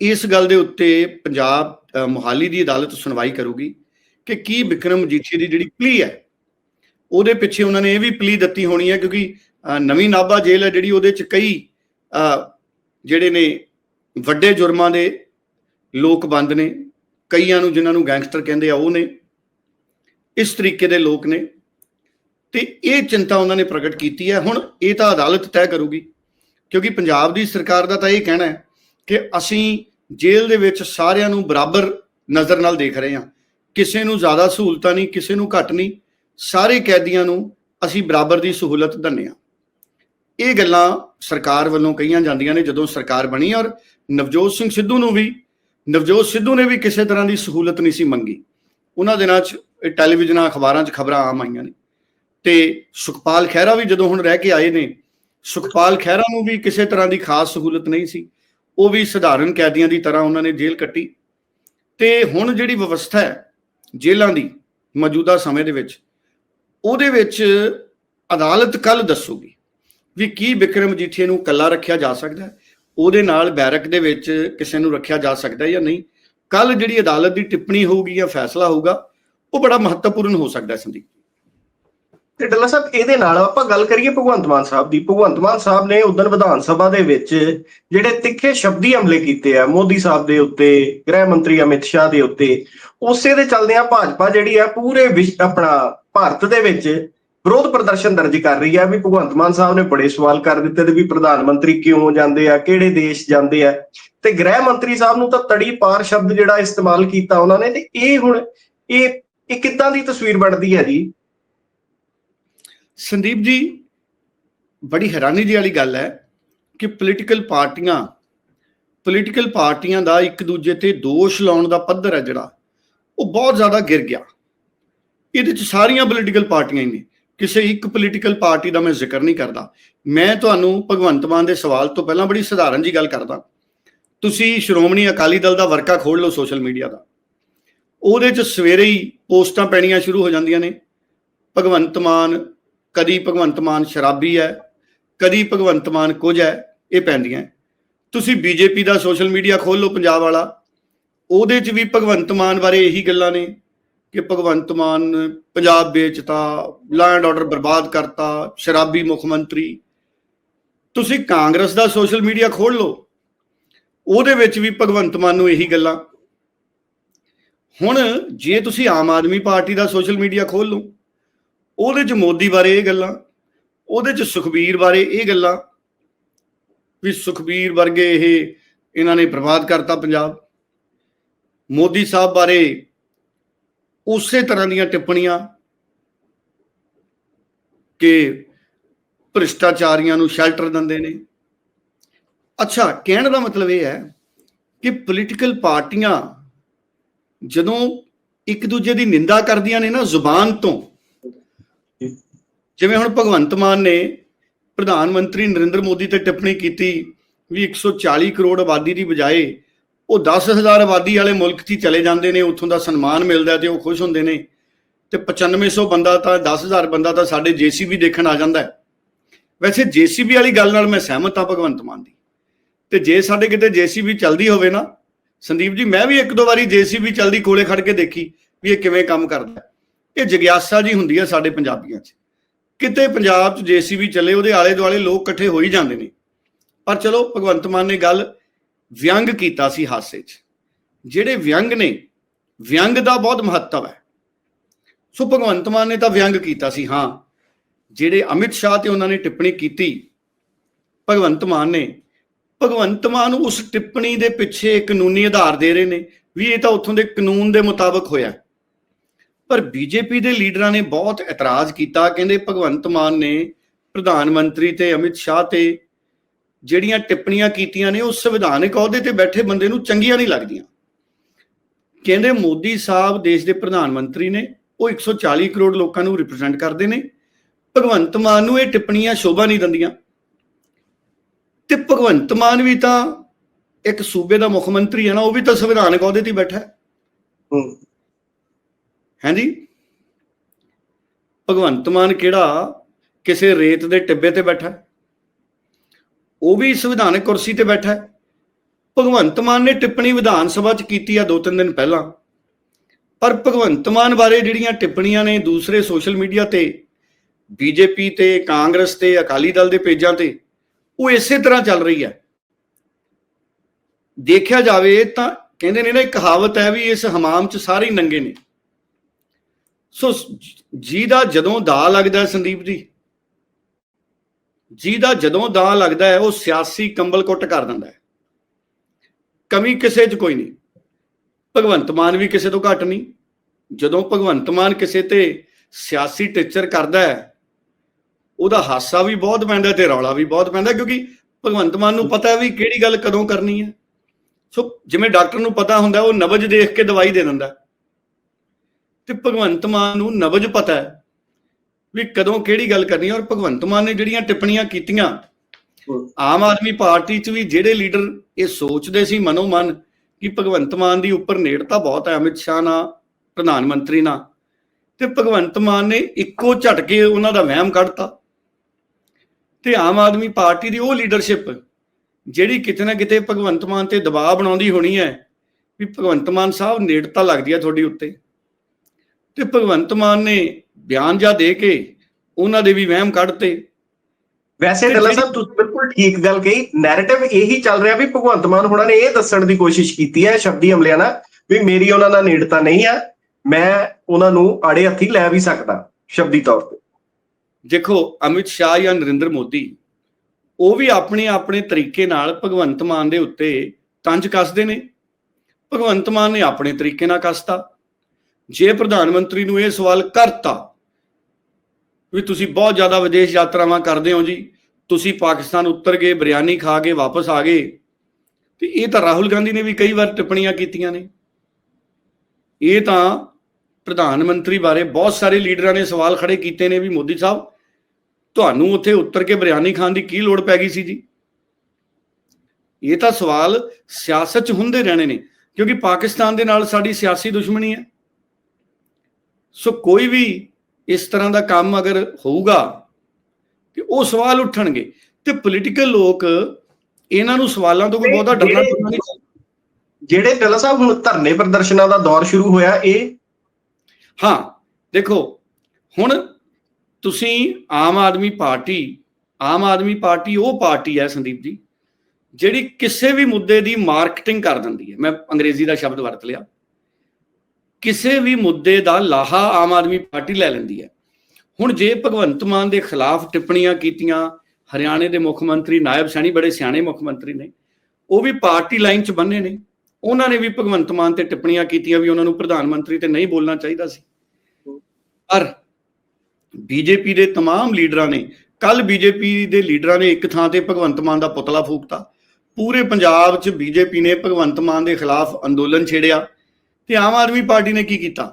ਇਸ ਗੱਲ ਦੇ ਉੱਤੇ ਪੰਜਾਬ ਅ, ਮੋਹਾਲੀ ਦੀ ਅਦਾਲਤ ਸੁਣਵਾਈ ਕਰੂਗੀ ਕਿ ਕੀ ਵਿਕਰਮ ਮਜੀਠੀ ਦੀ ਜਿਹੜੀ ਪਲੀ ਹੈ ਉਹਦੇ ਪਿੱਛੇ ਉਹਨਾਂ ਨੇ ਇਹ ਵੀ ਪਲੀ ਦਿੱਤੀ ਹੋਣੀ ਹੈ ਕਿਉਂਕਿ ਨਵੀਂ ਨਾਭਾ ਜੇਲ੍ਹ ਹੈ ਜਿਹੜੀ ਉਹਦੇ ਚ ਕਈ ਜਿਹੜੇ ਨੇ ਵੱਡੇ ਜੁਰਮਾਂ ਦੇ ਲੋਕ ਬੰਦ ਨੇ, ਕਈਆਂ ਨੂੰ ਜਿਨ੍ਹਾਂ ਨੂੰ ਗੈਂਗਸਟਰ ਕਹਿੰਦੇ ਆ ਉਹ ਨੇ, ਇਸ ਤਰੀਕੇ ਦੇ ਲੋਕ ਨੇ, ਤੇ ਇਹ ਚਿੰਤਾ ਉਹਨਾਂ ਨੇ ਪ੍ਰਗਟ ਕੀਤੀ ਹੈ। ਹੁਣ ਇਹ ਤਾਂ ਅਦਾਲਤ ਤੈਅ ਕਰੂਗੀ, ਕਿਉਂਕਿ ਪੰਜਾਬ ਦੀ ਸਰਕਾਰ ਦਾ ਤਾਂ ਇਹ ਕਹਿਣਾ ਹੈ ਕਿ ਅਸੀਂ ਜੇਲ੍ਹ ਦੇ ਵਿੱਚ ਸਾਰਿਆਂ ਨੂੰ ਬਰਾਬਰ ਨਜ਼ਰ ਨਾਲ ਦੇਖ ਰਹੇ ਹਾਂ। ਕਿਸੇ ਨੂੰ ਜ਼ਿਆਦਾ ਸਹੂਲਤਾਂ ਨਹੀਂ, ਕਿਸੇ ਨੂੰ ਘੱਟ ਨਹੀਂ ਸਾਰੇ ਕੈਦੀਆਂ ਨੂੰ ਅਸੀਂ ਬਰਾਬਰ ਦੀ ਸਹੂਲਤ ਦਿੰਦੇ ਹਾਂ। ਇਹ ਗੱਲਾਂ ਸਰਕਾਰ ਵੱਲੋਂ ਕਹੀਆਂ ਜਾਂਦੀਆਂ ਨੇ ਜਦੋਂ ਸਰਕਾਰ ਬਣੀ ਔਰ ਨਵਜੋਤ ਸਿੰਘ ਸਿੱਧੂ ਨੂੰ ਵੀ, ਨਵਜੋਤ ਸਿੱਧੂ ਨੇ ਵੀ ਕਿਸੇ ਤਰ੍ਹਾਂ ਦੀ ਸਹੂਲਤ ਨਹੀਂ ਸੀ ਮੰਗੀ। ਉਹਨਾਂ ਦਿਨਾਂ 'ਚ ਇਹ ਟੈਲੀਵਿਜ਼ਨਾਂ ਅਖਬਾਰਾਂ 'ਚ ਖਬਰਾਂ ਆਮ ਆਈਆਂ ਨੇ। ਤੇ ਸੁਖਪਾਲ ਖਹਿਰਾ ਵੀ ਜਦੋਂ ਹੁਣ ਰਹਿ ਕੇ ਆਏ ਨੇ, ਸੁਖਪਾਲ ਖਹਿਰਾ ਨੂੰ ਵੀ ਕਿਸੇ ਤਰ੍ਹਾਂ ਦੀ ਖਾਸ ਸਹੂਲਤ ਨਹੀਂ ਸੀ। ਉਹ ਵੀ ਸਧਾਰਨ ਕੈਦੀਆਂ ਦੀ ਤਰ੍ਹਾਂ ਉਹਨਾਂ ਨੇ ਜੇਲ੍ਹ ਕੱਟੀ। ਤੇ ਹੁਣ ਜਿਹੜੀ ਵਿਵਸਥਾ ਹੈ ਜੇਲ੍ਹਾਂ ਦੀ ਮੌਜੂਦਾ ਸਮੇਂ ਦੇ ਵਿੱਚ ਉਹਦੇ ਵਿੱਚ ਅਦਾਲਤ ਕੱਲ ਦੱਸੂਗੀ ਵੀ ਕੀ ਵਿਕਰਮ ਜੀਠੀਏ ਨੂੰ ਕੱਲਾ ਰੱਖਿਆ ਜਾ ਸਕਦਾ ਉਹਦੇ ਨਾਲ ਬੈਰਕ ਦੇ ਵਿੱਚ ਕਿਸੇ ਨੂੰ ਰੱਖਿਆ ਜਾ ਸਕਦਾ ਜਾਂ ਨਹੀਂ। ਕੱਲ ਜਿਹੜੀ ਅਦਾਲਤ ਦੀ ਟਿੱਪਣੀ ਹੋਊਗੀ ਜਾਂ ਫੈਸਲਾ ਹੋਊਗਾ, ਉਹ ਬੜਾ ਮਹੱਤਵਪੂਰਨ ਹੋ ਸਕਦਾ ਹੈ ਸੰਦੀਪ। ਤੇ ਡੱਲਾ ਸਾਹਿਬ, ਇਹਦੇ ਨਾਲ ਆਪਾਂ ਗੱਲ ਕਰੀਏ ਭਗਵੰਤ ਮਾਨ ਸਾਹਿਬ ਦੀ। ਭਗਵੰਤ ਮਾਨ ਸਾਹਿਬ ਨੇ ਉਦੋਂ ਵਿਧਾਨ ਸਭਾ ਦੇ ਵਿੱਚ ਜਿਹੜੇ ਤਿੱਖੇ ਸ਼ਬਦੀ ਹਮਲੇ ਕੀਤੇ ਆ, ਮੋਦੀ ਸਾਹਿਬ ਦੇ ਉੱਤੇ, ਗ੍ਰਹਿ ਮੰਤਰੀ ਅਮਿਤ ਸ਼ਾਹ ਦੇ ਉੱਤੇ, ਉਸੇ ਦੇ ਚੱਲਦਿਆਂ ਭਾਜਪਾ ਜਿਹੜੀ ਆ, ਪੂਰੇ ਵਿਸ਼- ਆਪਣਾ ਭਾਰਤ ਦੇ ਵਿੱਚ ਵਿਰੋਧ ਪ੍ਰਦਰਸ਼ਨ ਦਰਜ ਕਰ ਰਹੀ ਹੈ ਵੀ ਭਗਵੰਤ ਮਾਨ ਸਾਹਿਬ ਨੇ ਬੜੇ ਸਵਾਲ ਕਰ ਦਿੱਤੇ ਤੇ ਵੀ ਪ੍ਰਧਾਨ ਮੰਤਰੀ ਕਿਉਂ ਜਾਂਦੇ ਆ, ਕਿਹੜੇ ਦੇਸ਼ ਜਾਂਦੇ ਆ। ਤੇ ਗ੍ਰਹਿ ਮੰਤਰੀ ਸਾਹਿਬ ਨੂੰ ਤਾਂ ਤੜੀ ਪਾਰ ਸ਼ਬਦ ਜਿਹੜਾ ਇਸਤੇਮਾਲ ਕੀਤਾ ਉਹਨਾਂ ਨੇ ਤੇ ਇਹ ਹੁਣ ਇਹ ਇਹ ਕਿੱਦਾਂ ਦੀ ਤਸਵੀਰ ਬਣਦੀ ਹੈ ਜੀ? ਸੰਦੀਪ ਜੀ, ਬੜੀ ਹੈਰਾਨੀ ਦੀ ਵਾਲੀ ਗੱਲ ਹੈ ਕਿ ਪੋਲੀਟੀਕਲ ਪਾਰਟੀਆਂ ਪੋਲੀਟੀਕਲ ਪਾਰਟੀਆਂ ਦਾ ਇੱਕ ਦੂਜੇ ਤੇ ਦੋਸ਼ ਲਾਉਣ ਦਾ ਪੱਧਰ ਹੈ ਜਿਹੜਾ, ਉਹ ਬਹੁਤ ਜ਼ਿਆਦਾ ਗਿਰ ਗਿਆ। ਇਹਦੇ ਚ ਸਾਰੀਆਂ ਪੋਲੀਟੀਕਲ ਪਾਰਟੀਆਂ ਹੀ ਨੇ। ਕਿਸੇ ਇੱਕ ਪੋਲੀਟੀਕਲ ਪਾਰਟੀ ਦਾ ਮੈਂ ਜ਼ਿਕਰ ਨਹੀਂ ਕਰਦਾ। ਮੈਂ ਤੁਹਾਨੂੰ ਭਗਵੰਤ ਮਾਨ ਦੇ ਸਵਾਲ ਤੋਂ ਪਹਿਲਾਂ ਬੜੀ ਸਧਾਰਨ ਜੀ ਗੱਲ ਕਰਦਾ। ਤੁਸੀਂ ਸ਼੍ਰੋਮਣੀ ਅਕਾਲੀ ਦਲ ਦਾ ਵਰਕਾ ਖੋਲ ਲਓ ਸੋਸ਼ਲ ਮੀਡੀਆ ਦਾ। ਉਹਦੇ ਚ ਸਵੇਰੇ ਹੀ ਪੋਸਟਾਂ ਪੈਣੀਆਂ ਸ਼ੁਰੂ ਹੋ ਜਾਂਦੀਆਂ ਨੇ। ਭਗਵੰਤ ਮਾਨ, ਕਦੀ ਭਗਵੰਤ ਮਾਨ ਸ਼ਰਾਬੀ ਹੈ, ਕਦੀ ਭਗਵੰਤ ਮਾਨ ਕੁਝ ਹੈ, ਇਹ ਪੈਂਦੀਆਂ। ਤੁਸੀਂ ਬੀਜੇਪੀ ਦਾ ਸੋਸ਼ਲ ਮੀਡੀਆ ਖੋਲ ਲਓ ਪੰਜਾਬ ਵਾਲਾ। ਉਹਦੇ 'ਚ ਵੀ ਭਗਵੰਤ ਮਾਨ ਬਾਰੇ ਇਹੀ ਗੱਲਾਂ ਨੇ। ਕਿ ਭਗਵੰਤ ਮਾਨ ਪੰਜਾਬ ਵੇਚਤਾ ਲੈਂਡ ਆਰਡਰ ਬਰਬਾਦ ਕਰਤਾ, ਸ਼ਰਾਬੀ ਮੁੱਖ ਮੰਤਰੀ। ਤੁਸੀਂ ਕਾਂਗਰਸ ਦਾ ਸੋਸ਼ਲ ਮੀਡੀਆ ਖੋਲ ਲਓ। ਉਹਦੇ ਵਿੱਚ ਵੀ ਭਗਵੰਤ ਮਾਨ ਨੂੰ ਇਹੀ ਗੱਲਾਂ। ਹੁਣ ਜੇ ਤੁਸੀਂ ਆਮ ਆਦਮੀ ਪਾਰਟੀ ਦਾ ਸੋਸ਼ਲ ਮੀਡੀਆ ਖੋਲ ਲਓ, ਉਹਦੇ ਚ ਮੋਦੀ ਬਾਰੇ ਇਹ ਗੱਲਾਂ, ਉਹਦੇ ਚ ਸੁਖਬੀਰ ਬਾਰੇ ਇਹ ਗੱਲਾਂ, ਵੀ ਸੁਖਬੀਰ ਵਰਗੇ ਇਹ, ਇਹਨਾਂ ਨੇ ਬਰਬਾਦ ਕਰਤਾ ਪੰਜਾਬ। ਮੋਦੀ ਸਾਹਿਬ ਬਾਰੇ ਉਸੇ ਤਰ੍ਹਾਂ ਦੀਆਂ ਟਿੱਪਣੀਆਂ ਕਿ ਭ੍ਰਿਸ਼ਟਾਚਾਰੀਆਂ ਨੂੰ ਸ਼ੈਲਟਰ ਦਿੰਦੇ ਨੇ। ਅੱਛਾ, ਕਹਿਣ ਦਾ ਮਤਲਬ ਇਹ ਹੈ ਕਿ ਪੋਲੀਟੀਕਲ ਪਾਰਟੀਆਂ ਜਦੋਂ ਇੱਕ ਦੂਜੇ ਦੀ ਨਿੰਦਾ ਕਰਦੀਆਂ ਨੇ ਨਾ ਜ਼ੁਬਾਨ ਤੋਂ, ਜਿਵੇਂ ਹੁਣ ਭਗਵੰਤ ਮਾਨ ਨੇ ਪ੍ਰਧਾਨ ਮੰਤਰੀ ਨਰਿੰਦਰ ਮੋਦੀ ਤੇ ਟਿੱਪਣੀ ਕੀਤੀ ਵੀ 140 ਕਰੋੜ ਆਬਾਦੀ ਦੀ ਬਜਾਏ ਉਹ 10000 ਆਬਾਦੀ ਵਾਲੇ ਮੁਲਕ 'ਚ ਹੀ ਚਲੇ ਜਾਂਦੇ ਨੇ, ਉੱਥੋਂ ਦਾ ਸਨਮਾਨ ਮਿਲਦਾ ਤੇ ਉਹ ਖੁਸ਼ ਹੁੰਦੇ ਨੇ। ਤੇ 9500 ਬੰਦਾ ਤਾਂ 10000 ਬੰਦਾ ਤਾਂ ਸਾਡੇ ਜੀਸੀਬੀ ਦੇਖਣ ਆ ਜਾਂਦਾ ਹੈ। ਵੈਸੇ ਜੀਸੀਬੀ ਵਾਲੀ ਗੱਲ ਨਾਲ ਮੈਂ ਸਹਿਮਤ ਹਾਂ ਭਗਵੰਤ ਮਾਨ ਦੀ। ਤੇ ਜੇ ਸਾਡੇ ਕਿਤੇ ਜੀਸੀਬੀ ਚੱਲਦੀ ਹੋਵੇ ਨਾ, ਸੰਦੀਪ ਜੀ, ਮੈਂ ਵੀ ਇੱਕ ਦੋ ਵਾਰੀ ਜੀਸੀਬੀ ਚੱਲਦੀ ਕੋਲੇ ਖੜ ਕੇ ਦੇਖੀ ਵੀ ਇਹ ਕਿਵੇਂ ਕੰਮ ਕਰਦਾ ਇਹ ਜਗਿਆਸਾ ਜੀ ਹੁੰਦੀ ਹੈ ਸਾਡੇ ਪੰਜਾਬੀਆਂ 'ਚ। ਕਿਤੇ ਪੰਜਾਬ 'ਚ ਜੀਸੀਬੀ ਚੱਲੇ, ਉਹਦੇ ਆਲੇ ਦੁਆਲੇ ਲੋਕ ਇਕੱਠੇ ਹੋ ਹੀ ਜਾਂਦੇ ਨੇ। ਪਰ ਚਲੋ, ਭਗਵੰਤ ਮਾਨ ਨੇ ਗੱਲ ਵਿਅੰਗ ਕੀਤਾ ਸੀ ਹਾਸੇ 'ਚ। ਜਿਹੜੇ ਵਿਅੰਗ ਨੇ, ਵਿਅੰਗ ਦਾ ਬਹੁਤ ਮਹੱਤਵ ਹੈ। ਸੋ ਭਗਵੰਤ ਮਾਨ ਨੇ ਤਾਂ ਵਿਅੰਗ ਕੀਤਾ ਸੀ, ਹਾਂ। ਜਿਹੜੇ ਅਮਿਤ ਸ਼ਾਹ ਤੇ ਉਹਨਾਂ ਨੇ ਟਿੱਪਣੀ ਕੀਤੀ, ਭਗਵੰਤ ਮਾਨ ਨੇ, ਭਗਵੰਤ ਮਾਨ ਉਸ ਟਿੱਪਣੀ ਦੇ ਪਿੱਛੇ ਕਾਨੂੰਨੀ ਆਧਾਰ ਦੇ ਰਹੇ ਨੇ, ਵੀ ਇਹ ਤਾਂ ਉੱਥੋਂ ਦੇ ਕਾਨੂੰਨ ਦੇ ਮੁਤਾਬਕ ਹੋਇਆ। ਪਰ ਬੀਜੇਪੀ ਦੇ ਲੀਡਰਾਂ ਨੇ ਬਹੁਤ ਇਤਰਾਜ਼ ਕੀਤਾ, ਕਹਿੰਦੇ ਭਗਵੰਤ ਮਾਨ ਨੇ ਪ੍ਰਧਾਨ ਮੰਤਰੀ ਤੇ ਅਮਿਤ ਸ਼ਾਹ ਤੇ ਜਿਹੜੀਆਂ ਟਿੱਪਣੀਆਂ ਕੀਤੀਆਂ ਨੇ ਉਹ ਸੰਵਿਧਾਨਕ ਅਹੁਦੇ ਤੇ ਬੈਠੇ ਬੰਦੇ ਨੂੰ ਚੰਗੀਆਂ ਨਹੀਂ ਲੱਗਦੀਆਂ। ਕਹਿੰਦੇ ਮੋਦੀ ਸਾਹਿਬ ਦੇਸ਼ ਦੇ ਪ੍ਰਧਾਨ ਮੰਤਰੀ ਨੇ ਉਹ 140 ਕਰੋੜ ਲੋਕਾਂ ਨੂੰ ਰਿਪਰੈਜ਼ੈਂਟ ਕਰਦੇ ਨੇ। ਭਗਵੰਤ ਮਾਨ ਨੂੰ ਇਹ ਟਿੱਪਣੀਆਂ ਸ਼ੋਭਾ ਨਹੀਂ ਦਿੰਦੀਆਂ। ਤੇ ਭਗਵੰਤ ਮਾਨ ਵੀ ਤਾਂ ਇੱਕ ਸੂਬੇ ਦਾ ਮੁੱਖ ਮੰਤਰੀ ਹੈ ਨਾ ਉਹ ਵੀ ਤਾਂ ਸੰਵਿਧਾਨਕ ਅਹੁਦੇ ਤੇ ਬੈਠਾ ਹੈ। ਹੂੰ। ਹਾਂਜੀ? ਭਗਵੰਤ ਮਾਨ ਕਿਹੜਾ ਕਿਸੇ ਰੇਤ ਦੇ ਟਿੱਬੇ ਤੇ ਬੈਠਾ ਹੈ? ਉਹ ਵੀ ਸੰਵਿਧਾਨਕ ਕੁਰਸੀ ਤੇ ਬੈਠਾ ਹੈ। ਭਗਵੰਤ ਮਾਨ ਨੇ ਟਿੱਪਣੀ ਵਿਧਾਨ ਸਭਾ 'ਚ ਕੀਤੀ ਆ ਦੋ ਤਿੰਨ ਦਿਨ ਪਹਿਲਾਂ। ਪਰ ਭਗਵੰਤ ਮਾਨ ਬਾਰੇ ਜਿਹੜੀਆਂ ਟਿੱਪਣੀਆਂ ਨੇ ਦੂਸਰੇ ਸੋਸ਼ਲ ਮੀਡੀਆ ਤੇ, ਬੀਜੇਪੀ ਤੇ, ਕਾਂਗਰਸ ਤੇ, ਅਕਾਲੀ ਦਲ ਦੇ ਪੇਜਾਂ ਤੇ, ਉਹ ਇਸੇ ਤਰ੍ਹਾਂ ਚੱਲ ਰਹੀ ਹੈ। ਦੇਖਿਆ ਜਾਵੇ ਤਾਂ ਕਹਿੰਦੇ ਨੇ ਨਾ, ਇੱਕ ਕਹਾਵਤ ਹੈ ਵੀ ਇਸ ਹਮਾਮ 'ਚ ਸਾਰੇ ਹੀ ਨੰਗੇ ਨੇ। ਸੋ ਜੀ ਦਾ ਜਦੋਂ ਦਾ ਲੱਗਦਾ ਸੰਦੀਪ ਜੀ? ਜਿਹਦਾ ਜਦੋਂ ਦਾ ਲੱਗਦਾ ਹੈ, ਉਹ ਸਿਆਸੀ ਕੰਬਲ ਕੁੱਟ ਕਰ ਦਿੰਦਾ ਹੈ। ਕਮੀ ਕਿਸੇ 'ਚ ਕੋਈ ਨਹੀਂ। ਭਗਵੰਤ ਮਾਨ ਵੀ ਕਿਸੇ ਤੋਂ ਘੱਟ ਨਹੀਂ। ਜਦੋਂ ਭਗਵੰਤ ਮਾਨ ਕਿਸੇ ਤੇ ਸਿਆਸੀ ਟੀਚਰ ਕਰਦਾ ਹੈ, ਉਹਦਾ ਹਾਸਾ ਵੀ ਬਹੁਤ ਪੈਂਦਾ ਤੇ ਰੌਲਾ ਵੀ ਬਹੁਤ ਪੈਂਦਾ, ਕਿਉਂਕਿ ਭਗਵੰਤ ਮਾਨ ਨੂੰ ਪਤਾ ਹੈ ਵੀ ਕਿਹੜੀ ਗੱਲ ਕਦੋਂ ਕਰਨੀ ਹੈ। ਸੋ ਜਿਵੇਂ ਡਾਕਟਰ ਨੂੰ ਪਤਾ ਹੁੰਦਾ, ਉਹ ਨਬਜ ਦੇਖ ਕੇ ਦਵਾਈ ਦੇ ਦਿੰਦਾ। ਤੇ ਭਗਵੰਤ ਮਾਨ ਨੂੰ ਨਬਜ ਪਤਾ ਹੈ। ਵੀ ਕਦੋਂ ਕਿਹੜੀ ਗੱਲ ਕਰਨੀ ਔਰ ਭਗਵੰਤ ਮਾਨ ਨੇ ਜਿਹੜੀਆਂ ਟਿੱਪਣੀਆਂ ਕੀਤੀਆਂ, ਆਮ ਆਦਮੀ ਪਾਰਟੀ 'ਚ ਵੀ ਜਿਹੜੇ ਲੀਡਰ ਇਹ ਸੋਚਦੇ ਸੀ ਮਨੋ ਮਨ ਕਿ ਭਗਵੰਤ ਮਾਨ ਦੀ ਉੱਪਰ ਨੇੜਤਾ ਬਹੁਤ ਹੈ ਅਮਿਤ ਸ਼ਾਹ ਨਾਲ, ਪ੍ਰਧਾਨ ਮੰਤਰੀ ਨਾਲ, ਤੇ ਭਗਵੰਤ ਮਾਨ ਨੇ ਇੱਕੋ ਝਟਕੇ ਉਹਨਾਂ ਦਾ ਵਹਿਮ ਕੱਢਤਾ। ਤੇ ਆਮ ਆਦਮੀ ਪਾਰਟੀ ਦੀ ਉਹ ਲੀਡਰਸ਼ਿਪ ਜਿਹੜੀ ਕਿਤੇ ਨਾ ਕਿਤੇ ਭਗਵੰਤ ਮਾਨ ਤੇ ਦਬਾਅ ਬਣਾਉਂਦੀ ਹੋਣੀ ਹੈ, ਵੀ ਭਗਵੰਤ ਮਾਨ ਸਾਹਿਬ ਨੇੜਤਾ ਲੱਗਦੀ ਹੈ ਤੁਹਾਡੀ ਉੱਤੇ। ਤੇ ਭਗਵੰਤ ਮਾਨ ਨੇ ਬਿਆਨ ਜਾ ਦੇ ਕੇ ਉਹਨਾਂ ਦੇ ਵੀ ਵਹਿਮ ਕੱਢਤੇ। ਵੈਸੇ ਤੇ ਡੱਲਾ ਸਾਹਿਬ ਤੁਸੀਂ ਬਿਲਕੁਲ ਠੀਕ ਗੱਲ ਕਹੀ। ਨੈਰੇਟਿਵ ਇਹੀ ਚੱਲ ਰਿਹਾ ਵੀ ਭਗਵੰਤ ਮਾਨ ਹੋਣਾ ਨੇ ਇਹ ਦੱਸਣ ਦੀ ਕੋਸ਼ਿਸ਼ ਕੀਤੀ ਹੈ ਸ਼ਬਦੀ ਹਮਲਿਆਂ ਨਾਲ ਵੀ ਮੇਰੀ ਉਹਨਾਂ ਨਾਲ ਨੇੜਤਾ ਨਹੀਂ ਹੈ ਮੈਂ ਉਹਨਾਂ ਨੂੰ ਆੜੇ ਹੱਥੀ ਲੈ ਵੀ ਸਕਦਾ ਸ਼ਬਦੀ ਤੌਰ ਤੇ। ਦੇਖੋ ਅਮਿਤ ਸ਼ਾਹ ਜਾਂ ਨਰਿੰਦਰ ਮੋਦੀ ਉਹ ਵੀ ਆਪਣੇ ਆਪਣੇ ਤਰੀਕੇ ਨਾਲ ਭਗਵੰਤ ਮਾਨ ਦੇ ਉੱਤੇ ਤੰਜ ਕੱਸਦੇ ਨੇ। ਭਗਵੰਤ ਮਾਨ ਨੇ ਆਪਣੇ ਤਰੀਕੇ ਨਾਲ ਕੱਸਤਾ। ਜੇ ਪ੍ਰਧਾਨ ਮੰਤਰੀ ਨੂੰ ਇਹ ਸਵਾਲ ਕਰਤਾ ਵੀ ਤੁਸੀਂ ਬਹੁਤ ਜ਼ਿਆਦਾ ਵਿਦੇਸ਼ ਯਾਤਰਾਵਾਂ ਕਰਦੇ ਹੋ ਜੀ। ਤੁਸੀਂ ਪਾਕਿਸਤਾਨ ਉੱਤਰ ਗਏ, ਬਿਰਿਆਨੀ ਖਾ ਕੇ ਵਾਪਸ ਆ ਗਏ। ਤੇ ਇਹ ਤਾਂ ਰਾਹੁਲ ਗਾਂਧੀ ਨੇ ਵੀ ਕਈ ਵਾਰ ਟਿੱਪਣੀਆਂ ਕੀਤੀਆਂ ਨੇ। ਇਹ ਤਾਂ ਪ੍ਰਧਾਨ ਮੰਤਰੀ ਬਾਰੇ ਬਹੁਤ ਸਾਰੇ ਲੀਡਰਾਂ ਨੇ ਸਵਾਲ ਖੜੇ ਕੀਤੇ ਨੇ ਵੀ ਮੋਦੀ ਸਾਹਿਬ, ਤੁਹਾਨੂੰ ਉੱਥੇ ਉੱਤਰ ਕੇ ਬਿਰਿਆਨੀ ਖਾਣ ਦੀ ਕੀ ਲੋੜ ਪੈ ਗਈ ਸੀ ਜੀ? ਇਹ ਤਾਂ ਸਵਾਲ ਸਿਆਸਤ 'ਚ ਹੁੰਦੇ ਰਹਿਣੇ ਨੇ, ਕਿਉਂਕਿ ਪਾਕਿਸਤਾਨ ਦੇ ਨਾਲ ਸਾਡੀ ਸਿਆਸੀ ਦੁਸ਼ਮਣੀ ਹੈ। ਸੋ ਕੋਈ ਵੀ ਇਸ ਤਰ੍ਹਾਂ ਦਾ ਕੰਮ ਅਗਰ ਹੋਊਗਾ ਤੇ ਉਹ ਸਵਾਲ ਉੱਠਣਗੇ। ਤੇ ਪੋਲੀਟੀਕਲ ਲੋਕ ਇਹਨਾਂ ਨੂੰ ਸਵਾਲਾਂ ਤੋਂ ਕੋਈ ਬਹੁਤਾ ਡਰਨਾ ਨਹੀਂ ਜਿਹੜੇ ਡੱਲਾ ਸਾਹਿਬ ਹੁਣ ਧਰਨੇ ਪ੍ਰਦਰਸ਼ਨਾਂ ਦਾ ਦੌਰ ਸ਼ੁਰੂ ਹੋਇਆ ਇਹ? ਹਾਂ ਦੇਖੋ ਹੁਣ ਤੁਸੀਂ ਆਮ ਆਦਮੀ ਪਾਰਟੀ ਆਮ ਆਦਮੀ ਪਾਰਟੀ ਉਹ ਪਾਰਟੀ ਹੈ ਸੰਦੀਪ ਜੀ ਜਿਹੜੀ ਕਿਸੇ ਵੀ ਮੁੱਦੇ ਦੀ ਮਾਰਕੀਟਿੰਗ ਕਰ ਦਿੰਦੀ ਹੈ। ਮੈਂ ਅੰਗਰੇਜ਼ੀ ਦਾ ਸ਼ਬਦ ਵਰਤ ਲਿਆ। ਕਿਸੇ ਵੀ ਮੁੱਦੇ ਦਾ ਲਾਹਾ ਆਮ ਆਦਮੀ ਪਾਰਟੀ ਲੈ ਲੈਂਦੀ ਹੈ ਹੁਣ ਜੇ ਭਗਵੰਤ ਮਾਨ ਦੇ ਖਿਲਾਫ ਟਿੱਪਣੀਆਂ ਕੀਤੀਆਂ ਹਰਿਆਣੇ ਦੇ ਮੁੱਖ ਮੰਤਰੀ ਨਾਇਬ ਸੈਣੀ ਬੜੇ ਸਿਆਣੇ ਮੁੱਖ ਮੰਤਰੀ ਨੇ ਉਹ ਵੀ ਪਾਰਟੀ ਲਾਈਨ 'ਚ ਬੰਨੇ ਨੇ ਉਹਨਾਂ ਨੇ ਵੀ ਭਗਵੰਤ ਮਾਨ ਤੇ ਟਿੱਪਣੀਆਂ ਕੀਤੀਆਂ ਵੀ ਉਹਨਾਂ ਨੂੰ ਪ੍ਰਧਾਨ ਮੰਤਰੀ ਤੇ ਨਹੀਂ ਬੋਲਣਾ ਚਾਹੀਦਾ ਸੀ ਪਰ ਬੀਜੇਪੀ ਦੇ तमाम ਲੀਡਰਾਂ ਨੇ ਕੱਲ ਬੀਜੇਪੀ ਦੇ ਲੀਡਰਾਂ ਨੇ ਇੱਕ ਥਾਂ ਤੇ ਭਗਵੰਤ ਮਾਨ ਦਾ ਪੁਤਲਾ ਫੂਕਤਾ ਪੂਰੇ ਪੰਜਾਬ 'ਚ ਬੀਜੇਪੀ ਨੇ ਭਗਵੰਤ ਮਾਨ ਦੇ ਖਿਲਾਫ ਅੰਦੋਲਨ ਛੇੜਿਆ ਤੇ ਆਮ ਆਦਮੀ ਪਾਰਟੀ ਨੇ ਕੀ ਕੀਤਾ?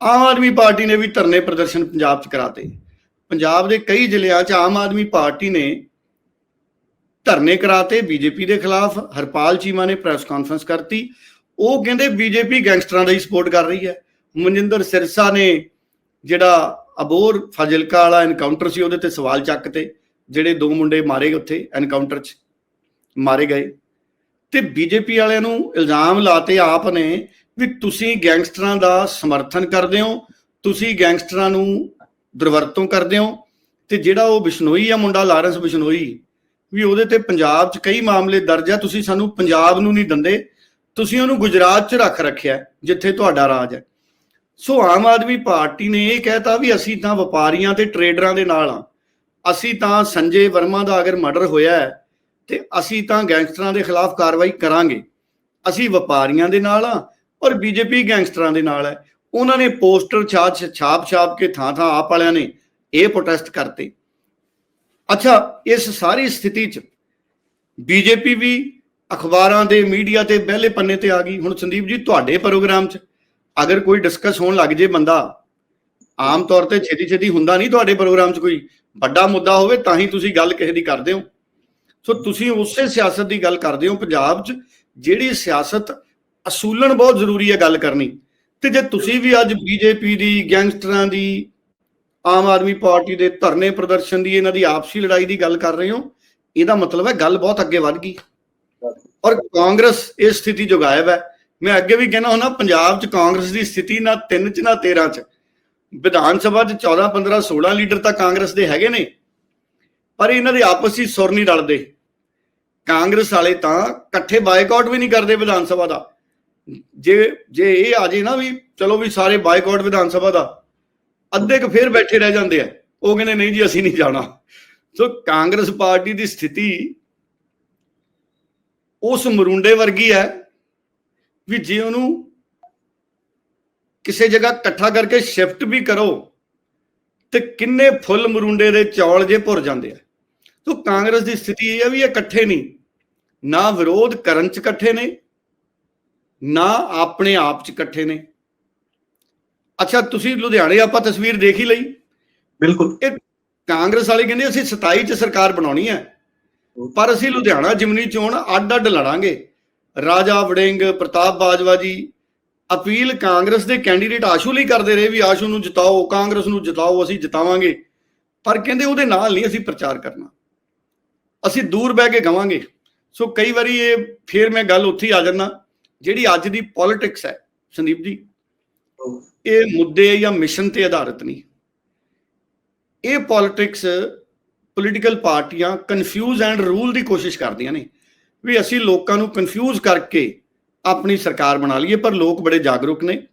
ਆਮ ਆਦਮੀ ਪਾਰਟੀ ਨੇ ਵੀ ਧਰਨੇ ਪ੍ਰਦਰਸ਼ਨ ਪੰਜਾਬ 'ਚ ਕਰਾਤੇ। ਪੰਜਾਬ ਦੇ ਕਈ ਜ਼ਿਲ੍ਹਿਆਂ 'ਚ ਆਮ ਆਦਮੀ ਪਾਰਟੀ ਨੇ ਧਰਨੇ ਕਰਾਤੇ ਬੀਜੇਪੀ ਦੇ ਖਿਲਾਫ, ਹਰਪਾਲ ਚੀਮਾ ਨੇ ਪ੍ਰੈਸ ਕਾਨਫਰੰਸ ਕਰਤੀ। ਉਹ ਕਹਿੰਦੇ ਬੀਜੇਪੀ ਗੈਂਗਸਟਰਾਂ ਦਾ ਹੀ ਸਪੋਰਟ ਕਰ ਰਹੀ ਹੈ। ਮਨਜਿੰਦਰ ਸਿਰਸਾ ਨੇ ਜਿਹੜਾ ਅਬੋਰ ਫਾਜ਼ਿਲਕਾ ਵਾਲਾ ਐਨਕਾਊਂਟਰ ਸੀ, ਉਹਦੇ ਤੇ ਸਵਾਲ ਚੱਕ ਤੇ, ਜਿਹੜੇ ਦੋ ਮੁੰਡੇ ਮਾਰੇ ਉੱਥੇ ਐਨਕਾਊਂਟਰ 'ਚ, ਮਾਰੇ ਗਏ। ਤੇ ਬੀਜੇਪੀ ਵਾਲਿਆਂ ਨੂੰ ਇਲਜ਼ਾਮ ਲਾਤੇ ਆਪ ਨੇ ਵੀ ਤੁਸੀਂ ਗੈਂਗਸਟਰਾਂ ਦਾ ਸਮਰਥਨ ਕਰਦੇ ਹੋ, ਤੁਸੀਂ ਗੈਂਗਸਟਰਾਂ ਨੂੰ ਦੁਰਵਰਤੋਂ ਕਰਦੇ ਹੋ ਤੇ ਜਿਹੜਾ ਉਹ ਬਿਸ਼ਨੋਈ ਆ ਮੁੰਡਾ, ਲਾਰੈਂਸ ਬਿਸ਼ਨੋਈ, ਵੀ ਉਹਦੇ ਤੇ ਪੰਜਾਬ 'ਚ ਕਈ ਮਾਮਲੇ ਦਰਜ ਆ, ਤੁਸੀਂ ਸਾਨੂੰ ਪੰਜਾਬ ਨੂੰ ਨਹੀਂ ਦਿੰਦੇ, ਤੁਸੀਂ ਉਹਨੂੰ ਗੁਜਰਾਤ 'ਚ ਰੱਖ ਰੱਖਿਆ ਜਿੱਥੇ ਤੁਹਾਡਾ ਰਾਜ ਹੈ। ਸੋ ਆਮ ਆਦਮੀ ਪਾਰਟੀ ਨੇ ਇਹ ਕਹਿਤਾ ਵੀ ਅਸੀਂ ਤਾਂ ਵਪਾਰੀਆਂ ਤੇ ਟਰੇਡਰਾਂ ਦੇ ਨਾਲ ਆ, ਅਸੀਂ ਤਾਂ ਸੰਜੇ ਵਰਮਾ ਦਾ ਅਗਰ ਮਰਡਰ ਹੋਇਆ ਹੈ, ਤੇ ਅਸੀਂ ਤਾਂ ਗੈਂਗਸਟਰਾਂ ਦੇ ਖਿਲਾਫ ਕਾਰਵਾਈ ਕਰਾਂਗੇ, ਅਸੀਂ ਵਪਾਰੀਆਂ ਦੇ ਨਾਲ ਆ ਔਰ ਬੀਜੇਪੀ ਗੈਂਗਸਟਰਾਂ ਦੇ ਨਾਲ ਹੈ। ਉਹਨਾਂ ਨੇ ਪੋਸਟਰ ਛਾਪ ਛਾਪ ਛਾਪ ਕੇ ਥਾਂ ਥਾਂ ਆਪ ਵਾਲਿਆਂ ਨੇ ਇਹ ਪ੍ਰੋਟੈਸਟ ਕਰਤੇ। ਅੱਛਾ, ਇਸ ਸਾਰੀ ਸਥਿਤੀ 'ਚ ਬੀਜੇਪੀ ਵੀ ਅਖਬਾਰਾਂ ਦੇ ਮੀਡੀਆ ਤੇ ਪਹਿਲੇ ਪੰਨੇ ਤੇ ਆ ਗਈ। ਹੁਣ ਸੰਦੀਪ ਜੀ, ਤੁਹਾਡੇ ਪ੍ਰੋਗਰਾਮ 'ਚ ਅਗਰ ਕੋਈ ਡਿਸਕਸ ਹੋਣ ਲੱਗ ਜੇ ਬੰਦਾ, ਆਮ ਤੌਰ ਤੇ ਛੇਤੀ ਛੇਤੀ ਹੁੰਦਾ ਨਹੀਂ ਤੁਹਾਡੇ ਪ੍ਰੋਗਰਾਮ 'ਚ ਕੋਈ। ਵੱਡਾ ਮੁੱਦਾ ਹੋਵੇ ਤਾਂ ਹੀ ਤੁਸੀਂ ਗੱਲ ਕਿਸੇ ਦੀ ਕਰਦੇ ਹੋ। ਸੋ ਤੁਸੀਂ ਉਸੇ ਸਿਆਸਤ ਦੀ ਗੱਲ ਕਰਦੇ ਹੋ। ਪੰਜਾਬ 'ਚ ਜਿਹੜੀ ਸਿਆਸਤ ਅਸੂਲਣ ਬਹੁਤ ਜ਼ਰੂਰੀ ਹੈ ਗੱਲ ਕਰਨੀ। ਤੇ ਜੇ ਤੁਸੀਂ ਵੀ ਅੱਜ ਬੀਜੇਪੀ ਦੀ, ਗੈਂਗਸਟਰਾਂ ਦੀ, ਆਮ ਆਦਮੀ ਪਾਰਟੀ ਦੇ ਧਰਨੇ ਪ੍ਰਦਰਸ਼ਨ ਦੀ, ਇਹਨਾਂ ਦੀ ਆਪਸੀ ਲੜਾਈ ਦੀ ਗੱਲ ਕਰ ਰਹੇ ਹੋ, ਇਹਦਾ ਮਤਲਬ ਹੈ ਗੱਲ ਬਹੁਤ ਅੱਗੇ ਵੱਧ ਗਈ। ਔਰ ਕਾਂਗਰਸ ਇਸ ਸਥਿਤੀ ਜੋ ਗਾਇਬ ਹੈ। ਮੈਂ ਅੱਗੇ ਵੀ ਕਹਿਣਾ ਹੁੰਦਾ, ਪੰਜਾਬ 'ਚ ਕਾਂਗਰਸ ਦੀ ਸਥਿਤੀ ਨਾ 3 'ਚ, ਨਾ 13 'ਚ। ਵਿਧਾਨ ਸਭਾ 'ਚ 14 15 16 ਲੀਡਰ ਤਾਂ ਕਾਂਗਰਸ ਦੇ ਹੈਗੇ ਨੇ। ਪਰ ਇਹਨਾਂ ਦੇ ਆਪਸੀ ਸੁਰ ਨਹੀਂ ਰਲਦੇ। ਕਾਂਗਰਸ ਵਾਲੇ ਤਾਂ ਇਕੱਠੇ ਬਾਈਕਾਟ ਵੀ ਨਹੀਂ ਕਰਦੇ ਵਿਧਾਨ ਸਭਾ ਦਾ। ਜੇ ਜੇ ਇਹ ਆ ਜੇ ਨਾ ਵੀ ਚਲੋ ਵੀ ਸਾਰੇ ਬਾਈਕਾਟ ਵਿਧਾਨ ਸਭਾ ਦਾ, ਅੱਧੇ ਕੁ ਫੇਰ ਬੈਠੇ ਰਹਿ ਜਾਂਦੇ ਆ। ਉਹ ਕਹਿੰਦੇ ਨਹੀਂ ਜੀ, ਅਸੀਂ ਨਹੀਂ ਜਾਣਾ। ਸੋ ਕਾਂਗਰਸ ਪਾਰਟੀ ਦੀ ਸਥਿਤੀ ਉਸ ਮਰੁੰਡੇ ਵਰਗੀ ਹੈ ਵੀ ਜੇ ਉਹਨੂੰ ਕਿਸੇ ਜਗ੍ਹਾ ਇਕੱਠਾ ਕਰਕੇ ਸ਼ਿਫਟ ਵੀ ਕਰੋ, ਤੇ ਕਿੰਨੇ ਫੁੱਲ ਮਰੁੰਡੇ ਦੇ ਚੌਲ ਜੇ ਭੁਰ ਜਾਂਦੇ ਆ। ਸੋ ਕਾਂਗਰਸ ਦੀ ਸਥਿਤੀ ਇਹ ਹੈ ਵੀ ਇਹ ਇਕੱਠੇ ਨਹੀਂ। ਨਾ ਵਿਰੋਧ ਕਰਨ ਚ ਇਕੱਠੇ ਨੇ ਨਾ ਆਪਣੇ ਆਪ ਚ ਇਕੱਠੇ ਨੇ। ਅੱਛਾ ਤੁਸੀਂ ਲੁਧਿਆਣੇ ਆਪਾਂ ਤਸਵੀਰ ਦੇਖ ਹੀ ਲਈ। ਬਿਲਕੁਲ। ਕਾਂਗਰਸ ਵਾਲੇ ਕਹਿੰਦੇ ਅਸੀਂ 27 ਚ ਸਰਕਾਰ ਬਣਾਉਣੀ ਹੈ ਪਰ ਅਸੀਂ ਲੁਧਿਆਣਾ ਜਿਮਨੀ ਚੋਣ ਅੱਡ ਅੱਡ ਲੜਾਂਗੇ। ਰਾਜਾ ਵੜਿੰਗ ਪ੍ਰਤਾਪ ਬਾਜਵਾ ਜੀ ਅਪੀਲ ਕਾਂਗਰਸ ਦੇ ਕੈਂਡੀਡੇਟ ਆਸ਼ੂ ਲਈ ਕਰਦੇ ਰਹੇ ਵੀ ਆਸ਼ੂ ਨੂੰ ਜਿਤਾਓ ਕਾਂਗਰਸ ਨੂੰ ਜਿਤਾਓ ਅਸੀਂ ਜਿਤਾਵਾਂਗੇ। ਪਰ ਕਹਿੰਦੇ ਉਹਦੇ ਨਾਲ ਨਹੀਂ ਅਸੀਂ ਪ੍ਰਚਾਰ ਕਰਨਾ। ਅਸੀਂ ਦੂਰ ਬਹਿ ਕੇ ਗਵਾਂਗੇ। ਸੋ ਕਈ ਵਾਰੀ ਇਹ ਫੇਰ ਮੈਂ ਗੱਲ ਉੱਥੇ ਆ ਜਾਂਦਾ। ਜਿਹੜੀ ਅੱਜ ਦੀ ਪੋਲਿਟਿਕਸ ਹੈ ਸੰਦੀਪ ਜੀ ਇਹ ਮੁੱਦੇ ਜਾਂ ਮਿਸ਼ਨ ਤੇ ਆਧਾਰਿਤ ਨਹੀਂ। ਇਹ ਪੋਲਿਟਿਕਸ ਪੋਲੀਟੀਕਲ ਪਾਰਟੀਆਂ ਕਨਫਿਊਜ਼ ਐਂਡ ਰੂਲ ਦੀ ਕੋਸ਼ਿਸ਼ ਕਰਦੀਆਂ ਨੇ ਵੀ ਅਸੀਂ ਲੋਕਾਂ ਨੂੰ ਕਨਫਿਊਜ਼ ਕਰਕੇ ਆਪਣੀ ਸਰਕਾਰ ਬਣਾ ਲਈਏ ਪਰ ਲੋਕ ਬੜੇ ਜਾਗਰੂਕ ਨੇ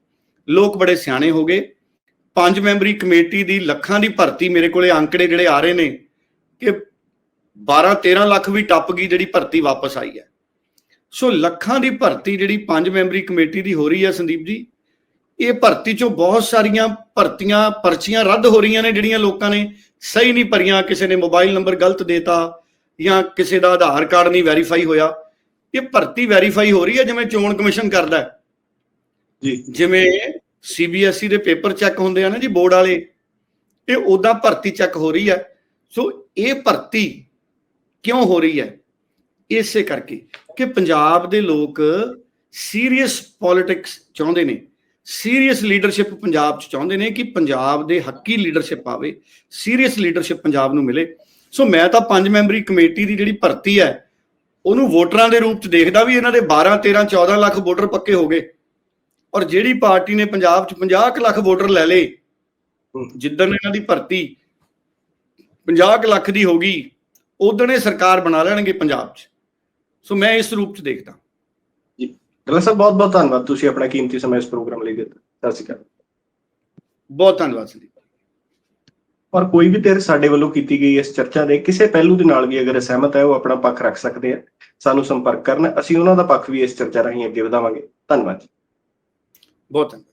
ਲੋਕ ਬੜੇ ਸਿਆਣੇ ਹੋ ਗਏ। ਪੰਜ ਮੈਂਬਰੀ ਕਮੇਟੀ ਦੀ ਲੱਖਾਂ ਦੀ ਭਰਤੀ ਮੇਰੇ ਕੋਲੇ ਅੰਕੜੇ ਜਿਹੜੇ ਆ ਰਹੇ ਨੇ ਕਿ 12 13 ਲੱਖ ਵੀ ਟੱਪ ਗਈ ਜਿਹੜੀ ਭਰਤੀ ਵਾਪਸ ਆਈ ਹੈ। ਸੋ ਲੱਖਾਂ ਦੀ ਭਰਤੀ ਜਿਹੜੀ ਪੰਜ ਮੈਂਬਰੀ ਕਮੇਟੀ ਦੀ ਹੋ ਰਹੀ ਹੈ ਸੰਦੀਪ ਜੀ ਇਹ ਭਰਤੀ ਚੋਂ ਬਹੁਤ ਸਾਰੀਆਂ ਭਰਤੀਆਂ ਪਰਚੀਆਂ ਰੱਦ ਹੋ ਰਹੀਆਂ ਨੇ ਜਿਹੜੀਆਂ ਲੋਕਾਂ ਨੇ ਸਹੀ ਨਹੀਂ ਭਰੀਆਂ ਕਿਸੇ ਨੇ ਮੋਬਾਈਲ ਨੰਬਰ ਗਲਤ ਦੇਤਾ ਜਾਂ ਕਿਸੇ ਦਾ ਆਧਾਰ ਕਾਰਡ ਨਹੀਂ ਵੈਰੀਫਾਈ ਹੋਇਆ। ਇਹ ਭਰਤੀ ਵੈਰੀਫਾਈ ਹੋ ਰਹੀ ਹੈ ਜਿਵੇਂ ਚੋਣ ਕਮਿਸ਼ਨ ਕਰਦਾ ਹੈ। ਜੀ। ਜਿਵੇਂ ਸੀਬੀਐਸਈ ਦੇ ਪੇਪਰ ਚੈੱਕ ਹੁੰਦੇ ਆ ਨਾ ਜੀ ਬੋਰਡ ਵਾਲੇ ਇਹ ਉਦਾਂ ਭਰਤੀ ਚੈੱਕ ਹੋ ਰਹੀ ਹੈ। ਸੋ ਇਹ ਭਰਤੀ ਕਿਉਂ ਹੋ ਰਹੀ ਹੈ? ਇਸੇ ਕਰਕੇ ਕਿ ਪੰਜਾਬ ਦੇ ਲੋਕ ਸੀਰੀਅਸ ਪੋਲਿਟਿਕਸ ਚਾਹੁੰਦੇ ਨੇ ਸੀਰੀਅਸ ਲੀਡਰਸ਼ਿਪ ਪੰਜਾਬ 'ਚ ਚਾਹੁੰਦੇ ਨੇ ਕਿ ਪੰਜਾਬ ਦੇ ਹੱਕੀ ਲੀਡਰਸ਼ਿਪ ਆਵੇ ਸੀਰੀਅਸ ਲੀਡਰਸ਼ਿਪ ਪੰਜਾਬ ਨੂੰ ਮਿਲੇ। ਸੋ ਮੈਂ ਤਾਂ ਪੰਜ ਮੈਂਬਰੀ ਕਮੇਟੀ ਦੀ ਜਿਹੜੀ ਭਰਤੀ ਹੈ, ਉਹਨੂੰ ਵੋਟਰਾਂ ਦੇ ਰੂਪ 'ਚ ਦੇਖਦਾ ਵੀ ਇਹਨਾਂ ਦੇ 12 13 14 ਲੱਖ ਵੋਟਰ ਪੱਕੇ ਹੋ ਗਏ। ਔਰ ਜਿਹੜੀ ਪਾਰਟੀ ਨੇ ਪੰਜਾਬ 'ਚ 50 ਕੁ ਲੱਖ ਵੋਟਰ ਲੈ ਲਏ, ਜਿੱਦਣ ਇਹਨਾਂ ਦੀ ਭਰਤੀ 50 ਕੁ ਲੱਖ ਦੀ ਹੋ ਗਈ ਉਦੋਂ ਇਹ ਸਰਕਾਰ ਬਣਾ ਲੈਣਗੇ ਪੰਜਾਬ 'ਚ। ਸੋ ਮੈਂ ਇਸ ਰੂਪ 'ਚ ਦੇਖਦਾ। ਡੱਲਾ ਸਾਹਿਬ ਬਹੁਤ ਬਹੁਤ ਧੰਨਵਾਦ। ਤੁਸੀਂ ਆਪਣਾ ਕੀਮਤੀ ਸਮਾਂ ਇਸ ਪ੍ਰੋਗਰਾਮ ਲਈ ਦਿੱਤਾ। ਸਤਿ ਸ਼੍ਰੀ ਅਕਾਲ। ਬਹੁਤ ਧੰਨਵਾਦ ਸੰਦੀਪ ਔਰ ਕੋਈ ਵੀ ਧਿਰ ਸਾਡੇ ਵੱਲੋਂ ਕੀਤੀ ਗਈ ਇਸ ਚਰਚਾ ਦੇ ਕਿਸੇ ਪਹਿਲੂ ਦੇ ਨਾਲ ਵੀ ਅਗਰ ਸਹਿਮਤ ਹੈ ਉਹ ਆਪਣਾ ਪੱਖ ਰੱਖ ਸਕਦੇ ਆ। ਸਾਨੂੰ ਸੰਪਰਕ ਕਰਨ। ਅਸੀਂ ਉਹਨਾਂ ਦਾ ਪੱਖ ਵੀ ਇਸ ਚਰਚਾ ਰਾਹੀਂ ਅੱਗੇ ਵਧਾਵਾਂਗੇ। ਧੰਨਵਾਦ ਬਹੁਤ ਧੰਨਵਾਦ।